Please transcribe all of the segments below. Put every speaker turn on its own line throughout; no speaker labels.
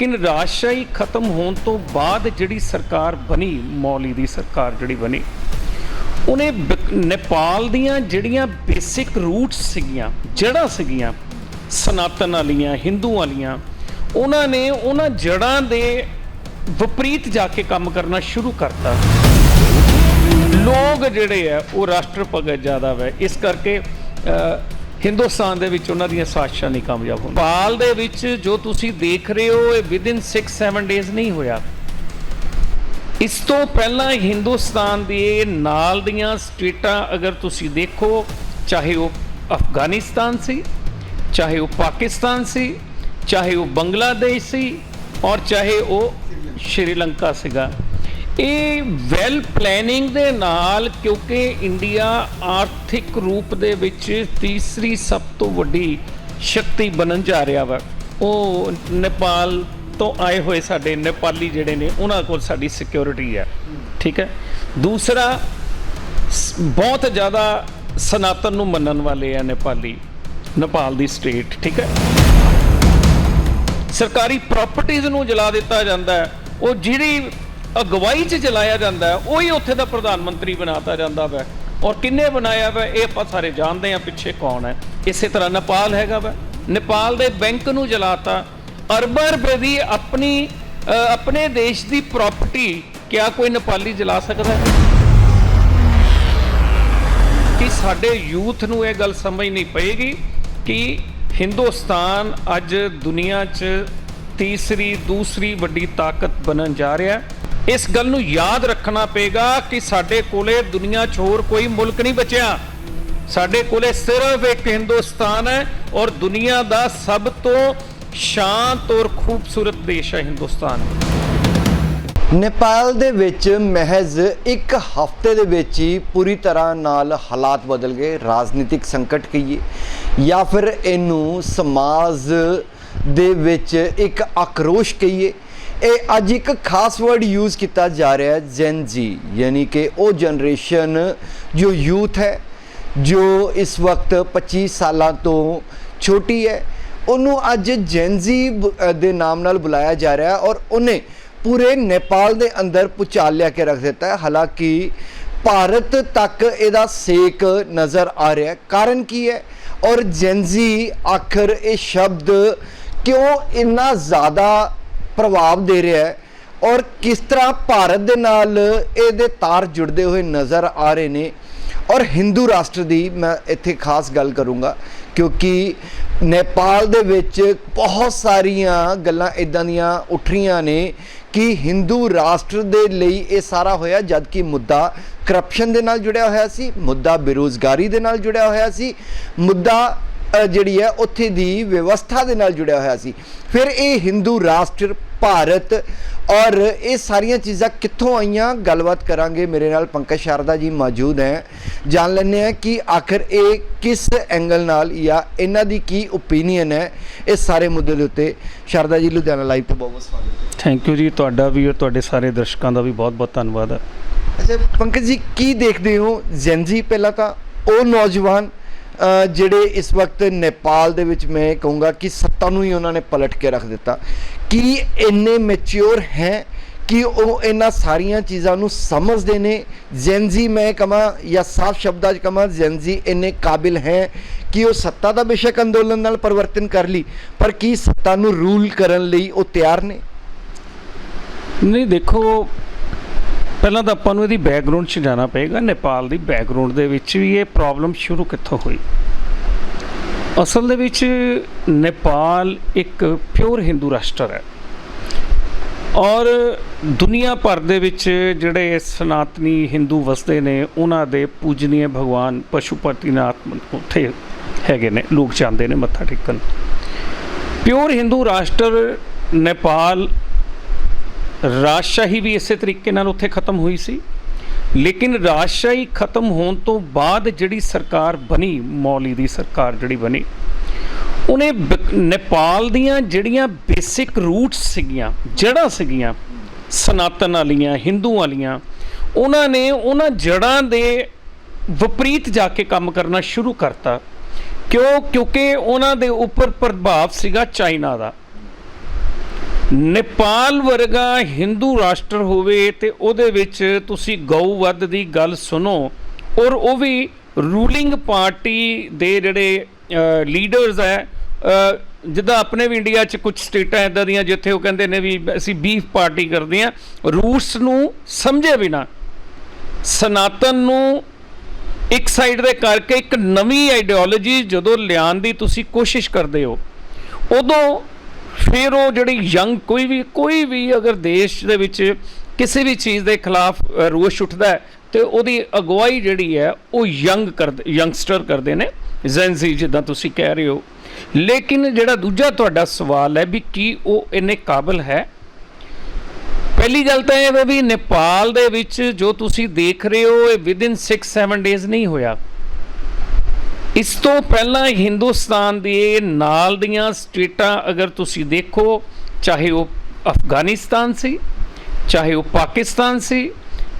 ਲੇਕਿਨ ਰਾਜਸ਼ਾਹੀ ਖਤਮ ਹੋਣ ਤੋਂ ਬਾਅਦ ਜਿਹੜੀ ਸਰਕਾਰ ਬਣੀ, ਮੌਲੀ ਦੀ ਸਰਕਾਰ ਜਿਹੜੀ ਬਣੀ, ਉਹਨੇ ਨੇਪਾਲ ਦੀਆਂ ਜਿਹੜੀਆਂ ਬੇਸਿਕ ਰੂਟਸ ਸੀਗੀਆਂ, ਜੜ੍ਹਾਂ ਸੀਗੀਆਂ, ਸਨਾਤਨ ਵਾਲੀਆਂ, ਹਿੰਦੂ ਵਾਲੀਆਂ, ਉਹਨਾਂ ਨੇ ਉਹਨਾਂ ਜੜ੍ਹਾਂ ਦੇ ਵਿਪਰੀਤ ਜਾ ਕੇ ਕੰਮ ਕਰਨਾ ਸ਼ੁਰੂ ਕਰਤਾ। ਲੋਕ ਜਿਹੜੇ ਆ, ਉਹ ਰਾਸ਼ਟਰ ਭਗਤ ਜ਼ਿਆਦਾ ਵੈ। ਇਸ ਕਰਕੇ ਹਿੰਦੁਸਤਾਨ ਦੇ ਵਿੱਚ ਉਹਨਾਂ ਦੀਆਂ ਸਾਜ਼ਿਸ਼ਾਂ ਨਹੀਂ ਕਾਮਯਾਬ ਹੋਣੀਆਂ ਪਾਲ ਦੇ ਵਿੱਚ ਜੋ ਤੁਸੀਂ ਦੇਖ ਰਹੇ ਹੋ, ਇਹ ਵਿਦਿਨ 6-7 ਡੇਜ਼ ਨਹੀਂ ਹੋਇਆ। ਇਸ ਤੋਂ ਪਹਿਲਾਂ ਹਿੰਦੁਸਤਾਨ ਦੇ ਨਾਲ ਦੀਆਂ ਸਟੇਟਾਂ ਅਗਰ ਤੁਸੀਂ ਦੇਖੋ, ਚਾਹੇ ਉਹ ਅਫਗਾਨਿਸਤਾਨ ਸੀ, ਚਾਹੇ ਉਹ ਪਾਕਿਸਤਾਨ ਸੀ, ਚਾਹੇ ਉਹ ਬੰਗਲਾਦੇਸ਼ ਸੀ, ਔਰ ਚਾਹੇ ਉਹ ਸ਼੍ਰੀਲੰਕਾ ਸੀਗਾ। ਇਹ ਵੈਲ ਪਲੈਨਿੰਗ ਦੇ ਨਾਲ, ਕਿਉਂਕਿ ਇੰਡੀਆ ਆਰਥਿਕ ਰੂਪ ਦੇ ਵਿੱਚ ਤੀਸਰੀ ਸਭ ਤੋਂ ਵੱਡੀ ਸ਼ਕਤੀ ਬਣਨ ਜਾ ਰਿਹਾ ਵਾ। ਉਹ ਨੇਪਾਲ ਤੋਂ ਆਏ ਹੋਏ ਸਾਡੇ ਨੇਪਾਲੀ ਜਿਹੜੇ ਨੇ, ਉਹਨਾਂ ਕੋਲ ਸਾਡੀ ਸਿਕਿਉਰਿਟੀ ਹੈ। ਠੀਕ ਹੈ? ਦੂਸਰਾ ਬਹੁਤ ਜ਼ਿਆਦਾ ਸਨਾਤਨ ਨੂੰ ਮੰਨਣ ਵਾਲੇ ਆ ਨੇਪਾਲੀ, ਨੇਪਾਲ ਦੀ ਸਟੇਟ ਠੀਕ ਹੈ? ਸਰਕਾਰੀ ਪ੍ਰਾਪਰਟੀਆਂ ਨੂੰ ਜਲਾ ਦਿੱਤਾ ਜਾਂਦਾ ਹੈ। ਉਹ ਜਿਹੜੀ ਅਗਵਾਈ 'ਚ ਜਲਾਇਆ ਜਾਂਦਾ ਹੈ, ਉਹੀ ਉੱਥੇ ਦਾ ਪ੍ਰਧਾਨ ਮੰਤਰੀ ਬਣਾਤਾ ਜਾਂਦਾ ਵੈ। ਔਰ ਕਿੰਨੇ ਬਣਾਇਆ ਵਾ, ਇਹ ਆਪਾਂ ਸਾਰੇ ਜਾਣਦੇ ਆ ਪਿੱਛੇ ਕੌਣ ਹੈ। ਇਸੇ ਤਰ੍ਹਾਂ ਨੇਪਾਲ ਹੈਗਾ ਵਾ। ਨੇਪਾਲ ਦੇ ਬੈਂਕ ਨੂੰ ਜਲਾਤਾ। ਅਰਬਾਂ ਰੁਪਏ ਦੀ ਆਪਣੀ ਆਪਣੇ ਦੇਸ਼ ਦੀ ਪ੍ਰਾਪਰਟੀ ਕਿਆ ਕੋਈ ਨੇਪਾਲੀ ਜਲਾ ਸਕਦਾ ਹੈ? ਕਿ ਸਾਡੇ ਯੂਥ ਨੂੰ ਇਹ ਗੱਲ ਸਮਝ ਨਹੀਂ ਪਏਗੀ ਕਿ ਹਿੰਦੁਸਤਾਨ ਅੱਜ ਦੁਨੀਆ 'ਚ ਤੀਸਰੀ, ਦੂਸਰੀ ਵੱਡੀ ਤਾਕਤ ਬਣਨ ਜਾ ਰਿਹਾ ਹੈ। ਇਸ ਗੱਲ ਨੂੰ ਯਾਦ ਰੱਖਣਾ ਪਏਗਾ ਕਿ ਸਾਡੇ ਕੋਲੇ ਦੁਨੀਆ 'ਚ ਹੋਰ ਕੋਈ ਮੁਲਕ ਨਹੀਂ ਬਚਿਆ। ਸਾਡੇ ਕੋਲੇ ਸਿਰਫ ਇੱਕ ਹਿੰਦੁਸਤਾਨ ਹੈ ਔਰ ਦੁਨੀਆ ਦਾ ਸਭ ਤੋਂ ਸ਼ਾਂਤ ਔਰ ਖੂਬਸੂਰਤ ਦੇਸ਼ ਹੈ ਹਿੰਦੁਸਤਾਨ।
ਨੇਪਾਲ ਦੇ ਵਿੱਚ ਮਹਿਜ਼ ਇੱਕ ਹਫ਼ਤੇ ਦੇ ਵਿੱਚ ਹੀ ਪੂਰੀ ਤਰ੍ਹਾਂ ਨਾਲ ਹਾਲਾਤ ਬਦਲ ਗਏ, ਰਾਜਨੀਤਿਕ ਸੰਕਟ ਕਹੀਏ ਜਾਂ ਫਿਰ ਇਹਨੂੰ ਸਮਾਜ ਦੇ ਵਿੱਚ ਇੱਕ ਆਕਰੋਸ਼ ਕਹੀਏ ਇਹ ਅੱਜ ਇੱਕ ਖਾਸ ਵਰਡ ਯੂਜ਼ ਕੀਤਾ ਜਾ ਰਿਹਾ ਹੈ ਜੈਨ ਜੀ ਯਾਨੀ ਕਿ ਉਹ ਜਨਰੇਸ਼ਨ ਜੋ ਯੂਥ ਹੈ, ਜੋ ਇਸ ਵਕਤ 25 ਸਾਲਾਂ ਤੋਂ ਛੋਟੀ ਹੈ, ਉਹਨੂੰ ਅੱਜ ਜੈਨਜ਼ੀ ਦੇ ਨਾਮ ਨਾਲ ਬੁਲਾਇਆ ਜਾ ਰਿਹਾ ਹੈ ਔਰ ਉਹਨੇ ਪੂਰੇ ਨੇਪਾਲ ਦੇ ਅੰਦਰ ਪੁਚਾਲ ਲਿਆ ਕੇ ਰੱਖ ਦਿੱਤਾ ਹੈ। ਹਾਲਾਂਕਿ ਭਾਰਤ ਤੱਕ ਇਹਦਾ ਸੇਕ ਨਜ਼ਰ ਆ ਰਿਹਾ ਹੈ। ਕਾਰਨ ਕੀ ਹੈ? ਔਰ ਜੈਨਜ਼ੀ ਆਖਰ ਇਹ ਸ਼ਬਦ ਕਿਉਂ ਇੰਨਾ ਜ਼ਿਆਦਾ ਪ੍ਰਭਾਵ ਦੇ ਰਿਹਾ ਹੈ ਔਰ ਕਿਸ ਤਰ੍ਹਾਂ ਭਾਰਤ ਦੇ ਨਾਲ ਇਹਦੇ ਤਾਰ ਜੁੜਦੇ ਹੋਏ ਨਜ਼ਰ ਆ ਰਹੇ ਨੇ ਔਰ ਹਿੰਦੂ ਰਾਸ਼ਟਰ ਦੀ ਮੈਂ ਇੱਥੇ ਖਾਸ ਗੱਲ ਕਰੂੰਗਾ ਕਿਉਂਕਿ ਨੇਪਾਲ ਦੇ ਵਿੱਚ ਬਹੁਤ ਸਾਰੀਆਂ ਗੱਲਾਂ ਇਦਾਂ ਦੀਆਂ ਉੱਠ ਰਹੀਆਂ ਨੇ ਕਿ ਹਿੰਦੂ ਰਾਸ਼ਟਰ ਦੇ ਲਈ ਇਹ ਸਾਰਾ ਹੋਇਆ ਜਦ ਕਿ ਮੁੱਦਾ ਕਰਪਸ਼ਨ ਦੇ ਨਾਲ ਜੁੜਿਆ ਹੋਇਆ ਸੀ, ਮੁੱਦਾ ਬੇਰੋਜ਼ਗਾਰੀ ਦੇ ਨਾਲ ਜੁੜਿਆ ਹੋਇਆ ਸੀ, ਮੁੱਦਾ ਜਿਹੜੀ ਹੈ ਉੱਥੇ ਦੀ ਵਿਵਸਥਾ ਦੇ ਨਾਲ ਜੁੜਿਆ ਹੋਇਆ ਸੀ। ਫਿਰ ਇਹ ਹਿੰਦੂ ਰਾਸ਼ਟਰ ਭਾਰਤ ਔਰ ਇਹ ਸਾਰੀਆਂ ਚੀਜ਼ਾਂ ਕਿੱਥੋਂ ਆਈਆਂ? ਗੱਲਬਾਤ ਕਰਾਂਗੇ। ਮੇਰੇ ਨਾਲ ਪੰਕਜ ਸ਼ਾਰਦਾ ਜੀ ਮੌਜੂਦ ਹੈ। ਜਾਣ ਲੈਂਦੇ ਆ ਕਿ ਆਖਰ ਇਹ ਕਿਸ ਐਂਗਲ ਨਾਲ ਜਾਂ ਇਹਨਾਂ ਦੀ ਕੀ ਓਪੀਨੀਅਨ ਹੈ ਇਸ ਸਾਰੇ ਮੁੱਦੇ ਦੇ ਉੱਤੇ। ਸ਼ਾਰਦਾ ਜੀ ਲੁਧਿਆਣਾ ਲਾਈਵ ਤੋਂ ਬਹੁਤ ਬਹੁਤ ਸਵਾਗਤ ਹੈ।
ਥੈਂਕ ਯੂ ਜੀ। ਤੁਹਾਡਾ ਵੀ ਔਰ ਤੁਹਾਡੇ ਸਾਰੇ ਦਰਸ਼ਕਾਂ ਦਾ ਵੀ ਬਹੁਤ-ਬਹੁਤ ਧੰਨਵਾਦ। ਹੈ
ਅੱਛਾ ਪੰਕਜ ਜੀ ਕੀ ਦੇਖਦੇ ਹੋ? ਜੈਨਜੀ ਪਹਿਲਾਂ ਤਾਂ ਉਹ ਨੌਜਵਾਨ ਜਿਹੜੇ ਇਸ ਵਕਤ ਨੇਪਾਲ ਦੇ ਵਿੱਚ ਮੈਂ ਕਹੂੰਗਾ ਕਿ ਸੱਤਾ ਨੂੰ ਹੀ ਉਹਨਾਂ ਨੇ ਪਲਟ ਕੇ ਰੱਖ ਦਿੱਤਾ। ਕੀ ਇੰਨੇ ਮੈਚੁਰ ਹੈ ਕਿ ਉਹ ਇਹਨਾਂ ਸਾਰੀਆਂ ਚੀਜ਼ਾਂ ਨੂੰ ਸਮਝਦੇ ਨੇ? ਜੈਨਜੀ ਮੈਂ ਕਹਾਂ ਜਾਂ ਸਾਫ਼ ਸ਼ਬਦਾਂ 'ਚ ਕਹਾਂ ਜੈਨਜੀ ਇੰਨੇ ਕਾਬਿਲ ਹੈ ਕਿ ਉਹ ਸੱਤਾ ਦਾ ਬੇਸ਼ੱਕ ਅੰਦੋਲਨ ਨਾਲ ਪਰਿਵਰਤਨ ਕਰ ਲਈ, ਪਰ ਕੀ ਸੱਤਾ ਨੂੰ ਰੂਲ ਕਰਨ ਲਈ ਉਹ ਤਿਆਰ ਨੇ?
ਨਹੀਂ, ਦੇਖੋ ਪਹਿਲਾਂ ਤਾਂ ਆਪਾਂ ਨੂੰ ਇਹਦੀ ਬੈਕਗ੍ਰਾਉਂਡ 'ਚ ਜਾਣਾ ਪਏਗਾ। ਨੇਪਾਲ ਦੀ ਬੈਕਗ੍ਰਾਉਂਡ ਦੇ ਵਿੱਚ ਵੀ ਇਹ ਪ੍ਰੋਬਲਮ ਸ਼ੁਰੂ ਕਿੱਥੋਂ ਹੋਈ? ਅਸਲ ਦੇ ਵਿੱਚ ਨੇਪਾਲ ਇੱਕ ਪਿਓਰ ਹਿੰਦੂ ਰਾਸ਼ਟਰ ਹੈ। ਔਰ ਦੁਨੀਆ ਭਰ ਦੇ ਵਿੱਚ ਜਿਹੜੇ ਸਨਾਤਨੀ ਹਿੰਦੂ ਵਸਦੇ ਨੇ, ਉਹਨਾਂ ਦੇ ਪੂਜਨੀਏ ਭਗਵਾਨ ਪਸ਼ੂਪਤੀਨਾਥ ਉੱਥੇ ਹੈਗੇ ਨੇ, ਲੋਕ ਜਾਂਦੇ ਨੇ ਮੱਥਾ ਟੇਕਣ। ਪਿਓਰ ਹਿੰਦੂ ਰਾਸ਼ਟਰ ਨੇਪਾਲ ਰਾਜਸ਼ਾਹੀ ਵੀ ਇਸੇ ਤਰੀਕੇ ਨਾਲ ਉੱਥੇ ਖਤਮ ਹੋਈ ਸੀ। ਲੇਕਿਨ ਰਾਜਸ਼ਾਹੀ ਖਤਮ ਹੋਣ ਤੋਂ ਬਾਅਦ ਜਿਹੜੀ ਸਰਕਾਰ ਬਣੀ, ਮੌਲੀ ਦੀ ਸਰਕਾਰ ਜਿਹੜੀ ਬਣੀ, ਉਹਨੇ ਬ- ਨੇਪਾਲ ਦੀਆਂ ਜਿਹੜੀਆਂ ਬੇਸਿਕ ਰੂਟਸ ਸੀਗੀਆਂ, ਜੜ੍ਹਾਂ ਸੀਗੀਆਂ, ਸਨਾਤਨ ਵਾਲੀਆਂ, ਹਿੰਦੂ ਵਾਲੀਆਂ, ਉਹਨਾਂ ਨੇ ਉਹਨਾਂ ਜੜ੍ਹਾਂ ਦੇ ਵਿਪਰੀਤ ਜਾ ਕੇ ਕੰਮ ਕਰਨਾ ਸ਼ੁਰੂ ਕਰਤਾ। ਕਿਉਂ? ਕਿਉਂਕਿ ਉਹਨਾਂ ਦੇ ਉੱਪਰ ਪ੍ਰਭਾਵ ਸੀਗਾ ਚਾਈਨਾ ਦਾ। ਨੇਪਾਲ ਵਰਗਾ ਹਿੰਦੂ ਰਾਸ਼ਟਰ ਹੋਵੇ ਤੇ ਉਹਦੇ ਵਿੱਚ ਤੁਸੀਂ ਗਊਵੱਧ ਦੀ ਗੱਲ ਸੁਣੋ ਔਰ ਉਹ ਵੀ ਰੂਲਿੰਗ ਪਾਰਟੀ ਦੇ ਜਿਹੜੇ ਲੀਡਰਸ ਹੈ ਜਿੱਦਾਂ ਆਪਣੇ ਵੀ ਇੰਡੀਆ 'ਚ ਕੁਝ ਸਟੇਟਾਂ ਇਦਾਂ ਦੀਆਂ ਜਿੱਥੇ ਉਹ ਕਹਿੰਦੇ ਨੇ ਵੀ ਅਸੀਂ ਬੀਫ ਪਾਰਟੀ ਕਰਦੇ ਹਾਂ ਰੂਟਸ ਨੂੰ ਸਮਝੇ ਬਿਨਾ ਸਨਾਤਨ ਨੂੰ ਇੱਕ ਸਾਈਡ ਦੇ ਕਰਕੇ ਇੱਕ ਨਵੀਂ ਆਈਡੀਓਲੋਜੀ ਜਦੋਂ ਲਿਆਉਣ ਦੀ ਤੁਸੀਂ ਕੋਸ਼ਿਸ਼ ਕਰਦੇ ਹੋ, ਉਦੋਂ ਫਿਰ ਉਹ ਜਿਹੜੀ ਯੰਗ ਕੋਈ ਵੀ ਕੋਈ ਵੀ ਅਗਰ ਦੇਸ਼ ਦੇ ਵਿੱਚ ਕਿਸੇ ਵੀ ਚੀਜ਼ ਦੇ ਖਿਲਾਫ ਰੋਸ਼ ਉੱਠਦਾ ਹੈ, ਤੇ ਉਹਦੀ ਅਗਵਾਈ ਜਿਹੜੀ ਹੈ, ਉਹ ਯੰਗ ਕਰਦੇ, ਯੰਗਸਟਰ ਕਰਦੇ ਨੇ ਜ਼ੈਨਜ਼ੀ ਜਿੱਦਾਂ ਤੁਸੀਂ ਕਹਿ ਰਹੇ ਹੋ। ਲੇਕਿਨ ਜਿਹੜਾ ਦੂਜਾ ਤੁਹਾਡਾ ਸਵਾਲ ਹੈ ਵੀ ਕੀ ਉਹ ਇੰਨੇ ਕਾਬਲ ਹੈ? ਪਹਿਲੀ ਗੱਲ ਤਾਂ ਇਹ ਹੈ ਵੀ ਨੇਪਾਲ ਦੇ ਵਿੱਚ ਜੋ ਤੁਸੀਂ ਦੇਖ ਰਹੇ ਹੋ, ਇਹ ਵਿਦਿਨ 6-7 ਡੇਜ਼ ਨਹੀਂ ਹੋਇਆ। ਇਸ ਤੋਂ ਪਹਿਲਾਂ ਹਿੰਦੁਸਤਾਨ ਦੇ ਨਾਲ ਦੀਆਂ ਸਟੇਟਾਂ ਅਗਰ ਤੁਸੀਂ ਦੇਖੋ, ਚਾਹੇ ਉਹ ਅਫਗਾਨਿਸਤਾਨ ਸੀ, ਚਾਹੇ ਉਹ ਪਾਕਿਸਤਾਨ ਸੀ,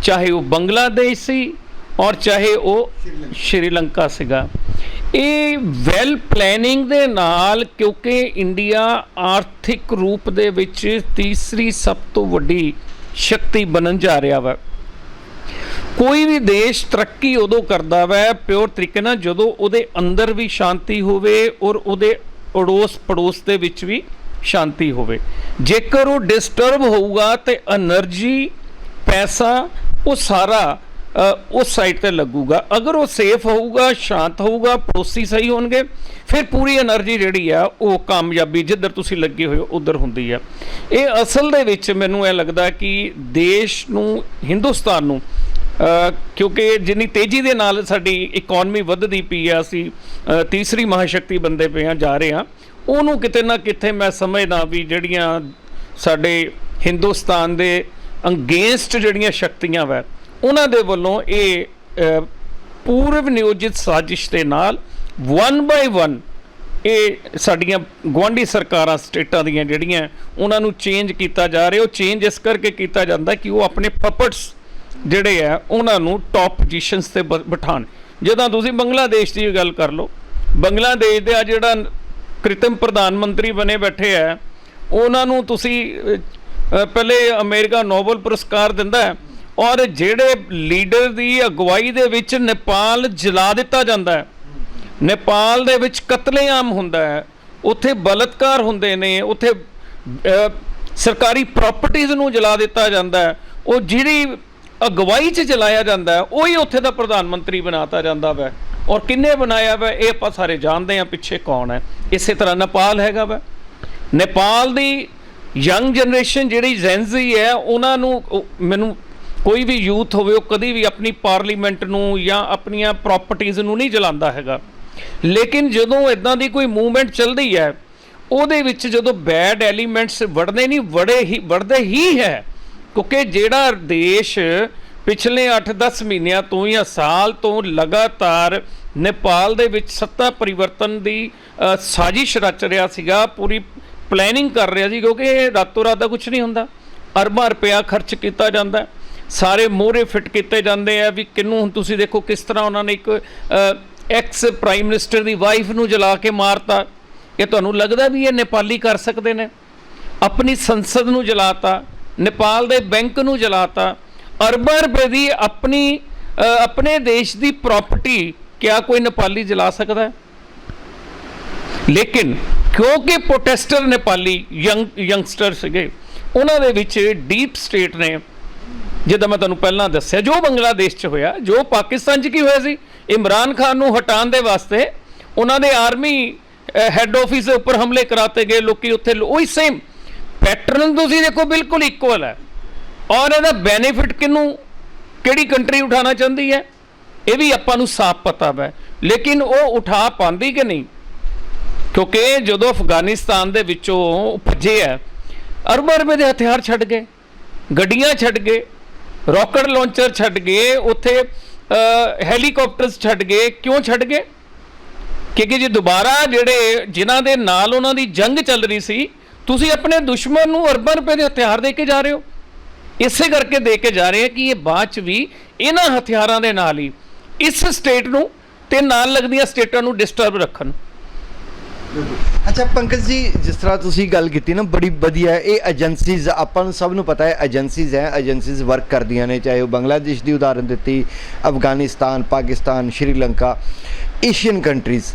ਚਾਹੇ ਉਹ ਬੰਗਲਾਦੇਸ਼ ਸੀ, ਔਰ ਚਾਹੇ ਉਹ ਸ਼੍ਰੀਲੰਕਾ ਸੀਗਾ। ਇਹ ਵੈਲ ਪਲੈਨਿੰਗ ਦੇ ਨਾਲ, ਕਿਉਂਕਿ ਇੰਡੀਆ ਆਰਥਿਕ ਰੂਪ ਦੇ ਵਿੱਚ ਤੀਸਰੀ ਸਭ ਤੋਂ ਵੱਡੀ ਸ਼ਕਤੀ ਬਣਨ ਜਾ ਰਿਹਾ ਵਾ। ਕੋਈ ਵੀ ਦੇਸ਼ ਤਰੱਕੀ ਉਦੋਂ ਕਰਦਾ ਵੈ, ਪਿਓਰ ਤਰੀਕੇ ਨਾਲ ਜਦੋਂ ਉਹਦੇ ਅੰਦਰ ਵੀ ਸ਼ਾਂਤੀ ਹੋਵੇ ਔਰ ਉਹਦੇ ਅੜੋਸ ਪੜੋਸ ਦੇ ਵਿੱਚ ਵੀ ਸ਼ਾਂਤੀ ਹੋਵੇ। ਜੇਕਰ ਉਹ ਡਿਸਟਰਬ ਹੋਊਗਾ ਤੇ એનર્ਜੀ, ਪੈਸਾ, ਉਹ ਸਾਰਾ ਉਸ ਸਾਈਡ ਤੇ ਲੱਗੂਗਾ। ਅਗਰ ਉਹ ਸੇਫ ਹੋਊਗਾ, ਸ਼ਾਂਤ ਹੋਊਗਾ, ਪੜੋਸੀ ਸਹੀ ਹੋਣਗੇ, ਫਿਰ ਪੂਰੀ એનર્ਜੀ ਜਿਹੜੀ ਆ, ਉਹ ਕਾਮਯਾਬੀ ਜਿੱਧਰ ਤੁਸੀਂ ਲੱਗੇ ਹੋਏ ਉਧਰ ਹੁੰਦੀ ਆ। ਇਹ ਅਸਲ ਦੇ ਵਿੱਚ ਮੈਨੂੰ ਇਹ ਲੱਗਦਾ ਕਿ ਦੇਸ਼ ਨੂੰ, ਹਿੰਦੁਸਤਾਨ ਨੂੰ ਕਿਉਂਕਿ ਜਿੰਨੀ ਤੇਜ਼ੀ ਦੇ ਨਾਲ ਸਾਡੀ ਇਕਨੋਮੀ ਵੱਧਦੀ ਪਈ ਆ, ਅਸੀਂ ਤੀਸਰੀ ਮਹਾਸ਼ਕਤੀ ਬੰਦੇ ਪਏ ਆ, ਜਾ ਰਹੇ ਆ, ਉਹਨੂੰ ਕਿਤੇ ਨਾ ਕਿਤੇ ਮੈਂ ਸਮਝਦਾ ਵੀ ਜਿਹੜੀਆਂ ਸਾਡੇ ਹਿੰਦੁਸਤਾਨ ਦੇ ਅਗੇਂਸਟ ਜਿਹੜੀਆਂ ਸ਼ਕਤੀਆਂ ਵੈ, ਉਹਨਾਂ ਦੇ ਵੱਲੋਂ ਇਹ ਪੂਰਵ ਨਿਯੋਜਿਤ ਸਾਜ਼ਿਸ਼ ਦੇ ਨਾਲ ਵਨ ਬਾਈ ਵਨ ਇਹ ਸਾਡੀਆਂ ਗਵਾਂਢੀ ਸਰਕਾਰਾਂ, ਸਟੇਟਾਂ ਦੀਆਂ ਜਿਹੜੀਆਂ, ਉਹਨਾਂ ਨੂੰ ਚੇਂਜ ਕੀਤਾ ਜਾ ਰਿਹਾ, ਉਹ ਚੇਂਜ ਇਸ ਕਰਕੇ ਕੀਤਾ ਜਾਂਦਾ ਕਿ ਉਹ ਆਪਣੇ ਪਪਟਸ ਜਿਹੜੇ ਆ, ਉਹਨਾਂ ਨੂੰ ਟੌਪ ਪੋਜੀਸ਼ਨਸ ਤੇ ਬ- ਬਿਠਾਣ ਜਦੋਂ ਤੁਸੀਂ ਬੰਗਲਾਦੇਸ਼ ਦੀ ਗੱਲ ਕਰ ਲਓ, ਬੰਗਲਾਦੇਸ਼ ਦੇ ਆ ਜਿਹੜਾ ਕ੍ਰਿਤਮ ਪ੍ਰਧਾਨ ਮੰਤਰੀ ਬਣੇ ਬੈਠੇ ਆ, ਉਹਨਾਂ ਨੂੰ ਤੁਸੀਂ ਪਹਿਲੇ ਅਮਰੀਕਾ ਨੋਬਲ ਪੁਰਸਕਾਰ ਦਿੰਦਾ ਹੈ ਔਰ ਜਿਹੜੇ ਲੀਡਰ ਦੀ ਅਗਵਾਈ ਦੇ ਵਿੱਚ ਨੇਪਾਲ ਜਲਾ ਦਿੱਤਾ ਜਾਂਦਾ ਹੈ। ਨੇਪਾਲ ਦੇ ਵਿੱਚ ਕਤਲੇਆਮ ਹੁੰਦਾ ਹੈ, ਉੱਥੇ ਬਲਤਕਾਰ ਹੁੰਦੇ ਨੇ, ਉੱਥੇ ਸਰਕਾਰੀ ਪ੍ਰਾਪਰਟੀਆਂ ਨੂੰ ਜਲਾ ਦਿੱਤਾ ਜਾਂਦਾ ਹੈ। ਉਹ ਜਿਹੜੀ ਅਗਵਾਈ 'ਚ ਜਲਾਇਆ ਜਾਂਦਾ ਹੈ, ਉਹੀ ਉੱਥੇ ਦਾ ਪ੍ਰਧਾਨ ਮੰਤਰੀ ਬਣਾਤਾ ਜਾਂਦਾ ਵੈ। ਔਰ ਕਿੰਨੇ ਬਣਾਇਆ ਵੈ, ਇਹ ਆਪਾਂ ਸਾਰੇ ਜਾਣਦੇ ਹਾਂ ਪਿੱਛੇ ਕੌਣ ਹੈ। ਇਸੇ ਤਰ੍ਹਾਂ ਨੇਪਾਲ ਹੈਗਾ ਵੈ। ਨੇਪਾਲ ਦੀ ਯੰਗ ਜਨਰੇਸ਼ਨ ਜਿਹੜੀ ਜ਼ੈਨਜ਼ੀ ਹੈ, ਉਹਨਾਂ ਨੂੰ ਮੈਨੂੰ ਕੋਈ ਵੀ ਯੂਥ ਹੋਵੇ, ਉਹ ਕਦੀ ਵੀ ਆਪਣੀ ਪਾਰਲੀਮੈਂਟ ਨੂੰ ਜਾਂ ਆਪਣੀਆਂ ਪ੍ਰਾਪਰਟੀਆਂ ਨੂੰ ਨਹੀਂ ਜਲਾਉਂਦਾ ਹੈਗਾ। ਲੇਕਿਨ ਜਦੋਂ ਇਦਾਂ ਦੀ ਕੋਈ ਮੂਵਮੈਂਟ ਚੱਲਦੀ ਹੈ, ਉਹਦੇ ਵਿੱਚ ਜਦੋਂ ਬੈਡ ਐਲੀਮੈਂਟਸ ਵੜਦੇ ਨਹੀਂ, ਵੜੇ ਹੀ, ਵੜਦੇ ਹੀ ਹੈ ਕਿਉਂਕਿ ਜਿਹੜਾ ਦੇਸ਼ ਪਿਛਲੇ 8-10 ਮਹੀਨਿਆਂ ਤੋਂ ਜਾਂ ਸਾਲ ਤੋਂ ਲਗਾਤਾਰ ਨੇਪਾਲ ਦੇ ਵਿੱਚ ਸੱਤਾ ਪਰਿਵਰਤਨ ਦੀ ਸਾਜ਼ਿਸ਼ ਰਚ ਰਿਹਾ ਸੀਗਾ, ਪੂਰੀ ਪਲੈਨਿੰਗ ਕਰ ਰਿਹਾ ਸੀ, ਕਿਉਂਕਿ ਇਹ ਰਾਤੋਂ ਰਾਤ ਦਾ ਕੁਝ ਨਹੀਂ ਹੁੰਦਾ। ਅਰਬਾਂ ਰੁਪਇਆ ਖਰਚ ਕੀਤਾ ਜਾਂਦਾ, ਸਾਰੇ ਮੋਹਰੇ ਫਿੱਟ ਕੀਤੇ ਜਾਂਦੇ ਆ ਵੀ ਕਿੰਨੂੰ ਹੁਣ ਤੁਸੀਂ ਦੇਖੋ ਕਿਸ ਤਰ੍ਹਾਂ ਉਹਨਾਂ ਨੇ ਇੱਕ ਐਕਸ ਪ੍ਰਾਈਮ ਮਿਨਿਸਟਰ ਦੀ ਵਾਈਫ ਨੂੰ ਜਲਾ ਕੇ ਮਾਰਤਾ। ਇਹ ਤੁਹਾਨੂੰ ਲੱਗਦਾ ਵੀ ਇਹ ਨੇਪਾਲੀ ਕਰ ਸਕਦੇ ਨੇ? ਆਪਣੀ ਸੰਸਦ ਨੂੰ ਜਲਾਤਾ। ਨੇਪਾਲ ਦੇ ਬੈਂਕ ਨੂੰ ਜਲਾਤਾ। ਅਰਬਾਂ ਰੁਪਏ ਦੀ ਆਪਣੀ ਆਪਣੇ ਦੇਸ਼ ਦੀ ਪ੍ਰਾਪਰਟੀ ਕਿਆ ਕੋਈ ਨੇਪਾਲੀ ਜਲਾ ਸਕਦਾ ਹੈ? ਲੇਕਿਨ ਕਿਉਂਕਿ ਪ੍ਰੋਟੈਸਟਰ ਨੇਪਾਲੀ ਯੰਗ ਯੰਗਸਟਰ ਸੀਗੇ, ਉਹਨਾਂ ਦੇ ਵਿੱਚ ਡੀਪ ਸਟੇਟ ਨੇ। ਜਿੱਦਾਂ ਮੈਂ ਤੁਹਾਨੂੰ ਪਹਿਲਾਂ ਦੱਸਿਆ, ਜੋ ਬੰਗਲਾਦੇਸ਼ 'ਚ ਹੋਇਆ, ਜੋ ਪਾਕਿਸਤਾਨ 'ਚ ਕੀ ਹੋਇਆ ਸੀ? ਇਮਰਾਨ ਖਾਨ ਨੂੰ ਹਟਾਉਣ ਦੇ ਵਾਸਤੇ ਉਹਨਾਂ ਦੇ ਆਰਮੀ ਹੈੱਡ ਆਫਿਸ ਦੇ ਉੱਪਰ ਹਮਲੇ ਕਰਾਤੇ ਗਏ, ਲੋਕੀ ਉੱਥੇ, ਉਹੀ ਸੇਮ ਪੈਟਰਨ ਤੁਸੀਂ ਦੇਖੋ ਬਿਲਕੁਲ ਇਕੁਅਲ ਹੈ। ਔਰ ਇਹਦਾ ਬੈਨੀਫਿਟ ਕਿਨੂੰ ਕਿਹੜੀ ਕੰਟਰੀ ਉਠਾਉਣਾ ਚਾਹੁੰਦੀ ਹੈ? ਇਹ ਵੀ ਆਪਾਂ ਨੂੰ ਸਾਫ਼ ਪਤਾ ਹੈ ਲੇਕਿਨ ਉਹ ਉਠਾ ਪਾਉਂਦੀ ਕਿ ਨਹੀਂ? ਕਿਉਂਕਿ ਜਦੋਂ ਅਫਗਾਨਿਸਤਾਨ ਦੇ ਵਿੱਚੋਂ ਉਹ ਭੱਜੇ ਆ ਅਰਬਾਂ ਰੁਪਏ ਦੇ ਹਥਿਆਰ ਛੱਡ ਗਏ ਗੱਡੀਆਂ ਛੱਡ ਗਏ ਰਾਕਟ ਲਾਂਚਰ ਛੱਡ ਗਏ ਉੱਥੇ ਅ, ਹੈਲੀਕਾਪਟਰਸ ਛੱਡ ਗਏ ਕਿਉਂ ਛੱਡ ਗਏ? ਕਿਉਂਕਿ ਜੇ ਦੁਬਾਰਾ ਜਿਹੜੇ ਜਿਨ੍ਹਾਂ ਦੇ ਨਾਲ ਉਹਨਾਂ ਦੀ ਜੰਗ ਚੱਲ ਰਹੀ ਸੀ ਤੁਸੀਂ ਆਪਣੇ ਦੁਸ਼ਮਣ ਨੂੰ ਅਰਬਾਂ ਰੁਪਏ ਦੇ ਹਥਿਆਰ ਦੇ ਕੇ ਜਾ ਰਹੇ ਹੋ। ਇਸੇ ਕਰਕੇ ਦੇ ਕੇ ਜਾ ਰਹੇ ਆ ਕਿ ਇਹ ਬਾਅਦ ਚ ਵੀ ਇਹਨਾਂ ਹਥਿਆਰਾਂ ਦੇ ਨਾਲ ਹੀ ਇਸ ਸਟੇਟ ਨੂੰ ਤੇ ਨਾਲ ਲੱਗਦੀਆਂ ਸਟੇਟਾਂ ਨੂੰ ਡਿਸਟਰਬ ਰੱਖਣ।
ਅੱਛਾ, ਪੰਕਜ ਜੀ, ਜਿਸ ਤਰ੍ਹਾਂ ਤੁਸੀਂ ਗੱਲ ਕੀਤੀ ਨਾ, ਬੜੀ ਵਧੀਆ ਇਹ ਏਜੰਸੀਜ਼ ਆਪਾਂ ਨੂੰ ਸਭ ਨੂੰ ਪਤਾ ਹੈ ਏਜੰਸੀਜ਼ ਹੈ ਏਜੰਸੀਜ਼ ਵਰਕ ਕਰਦੀਆਂ ਨੇ, ਚਾਹੇ ਉਹ ਬੰਗਲਾਦੇਸ਼ ਦੀ ਉਦਾਹਰਨ ਦਿੱਤੀ, ਅਫਗਾਨਿਸਤਾਨ, ਪਾਕਿਸਤਾਨ, ਸ਼੍ਰੀਲੰਕਾ ਏਸ਼ੀਅਨ ਕੰਟਰੀਜ਼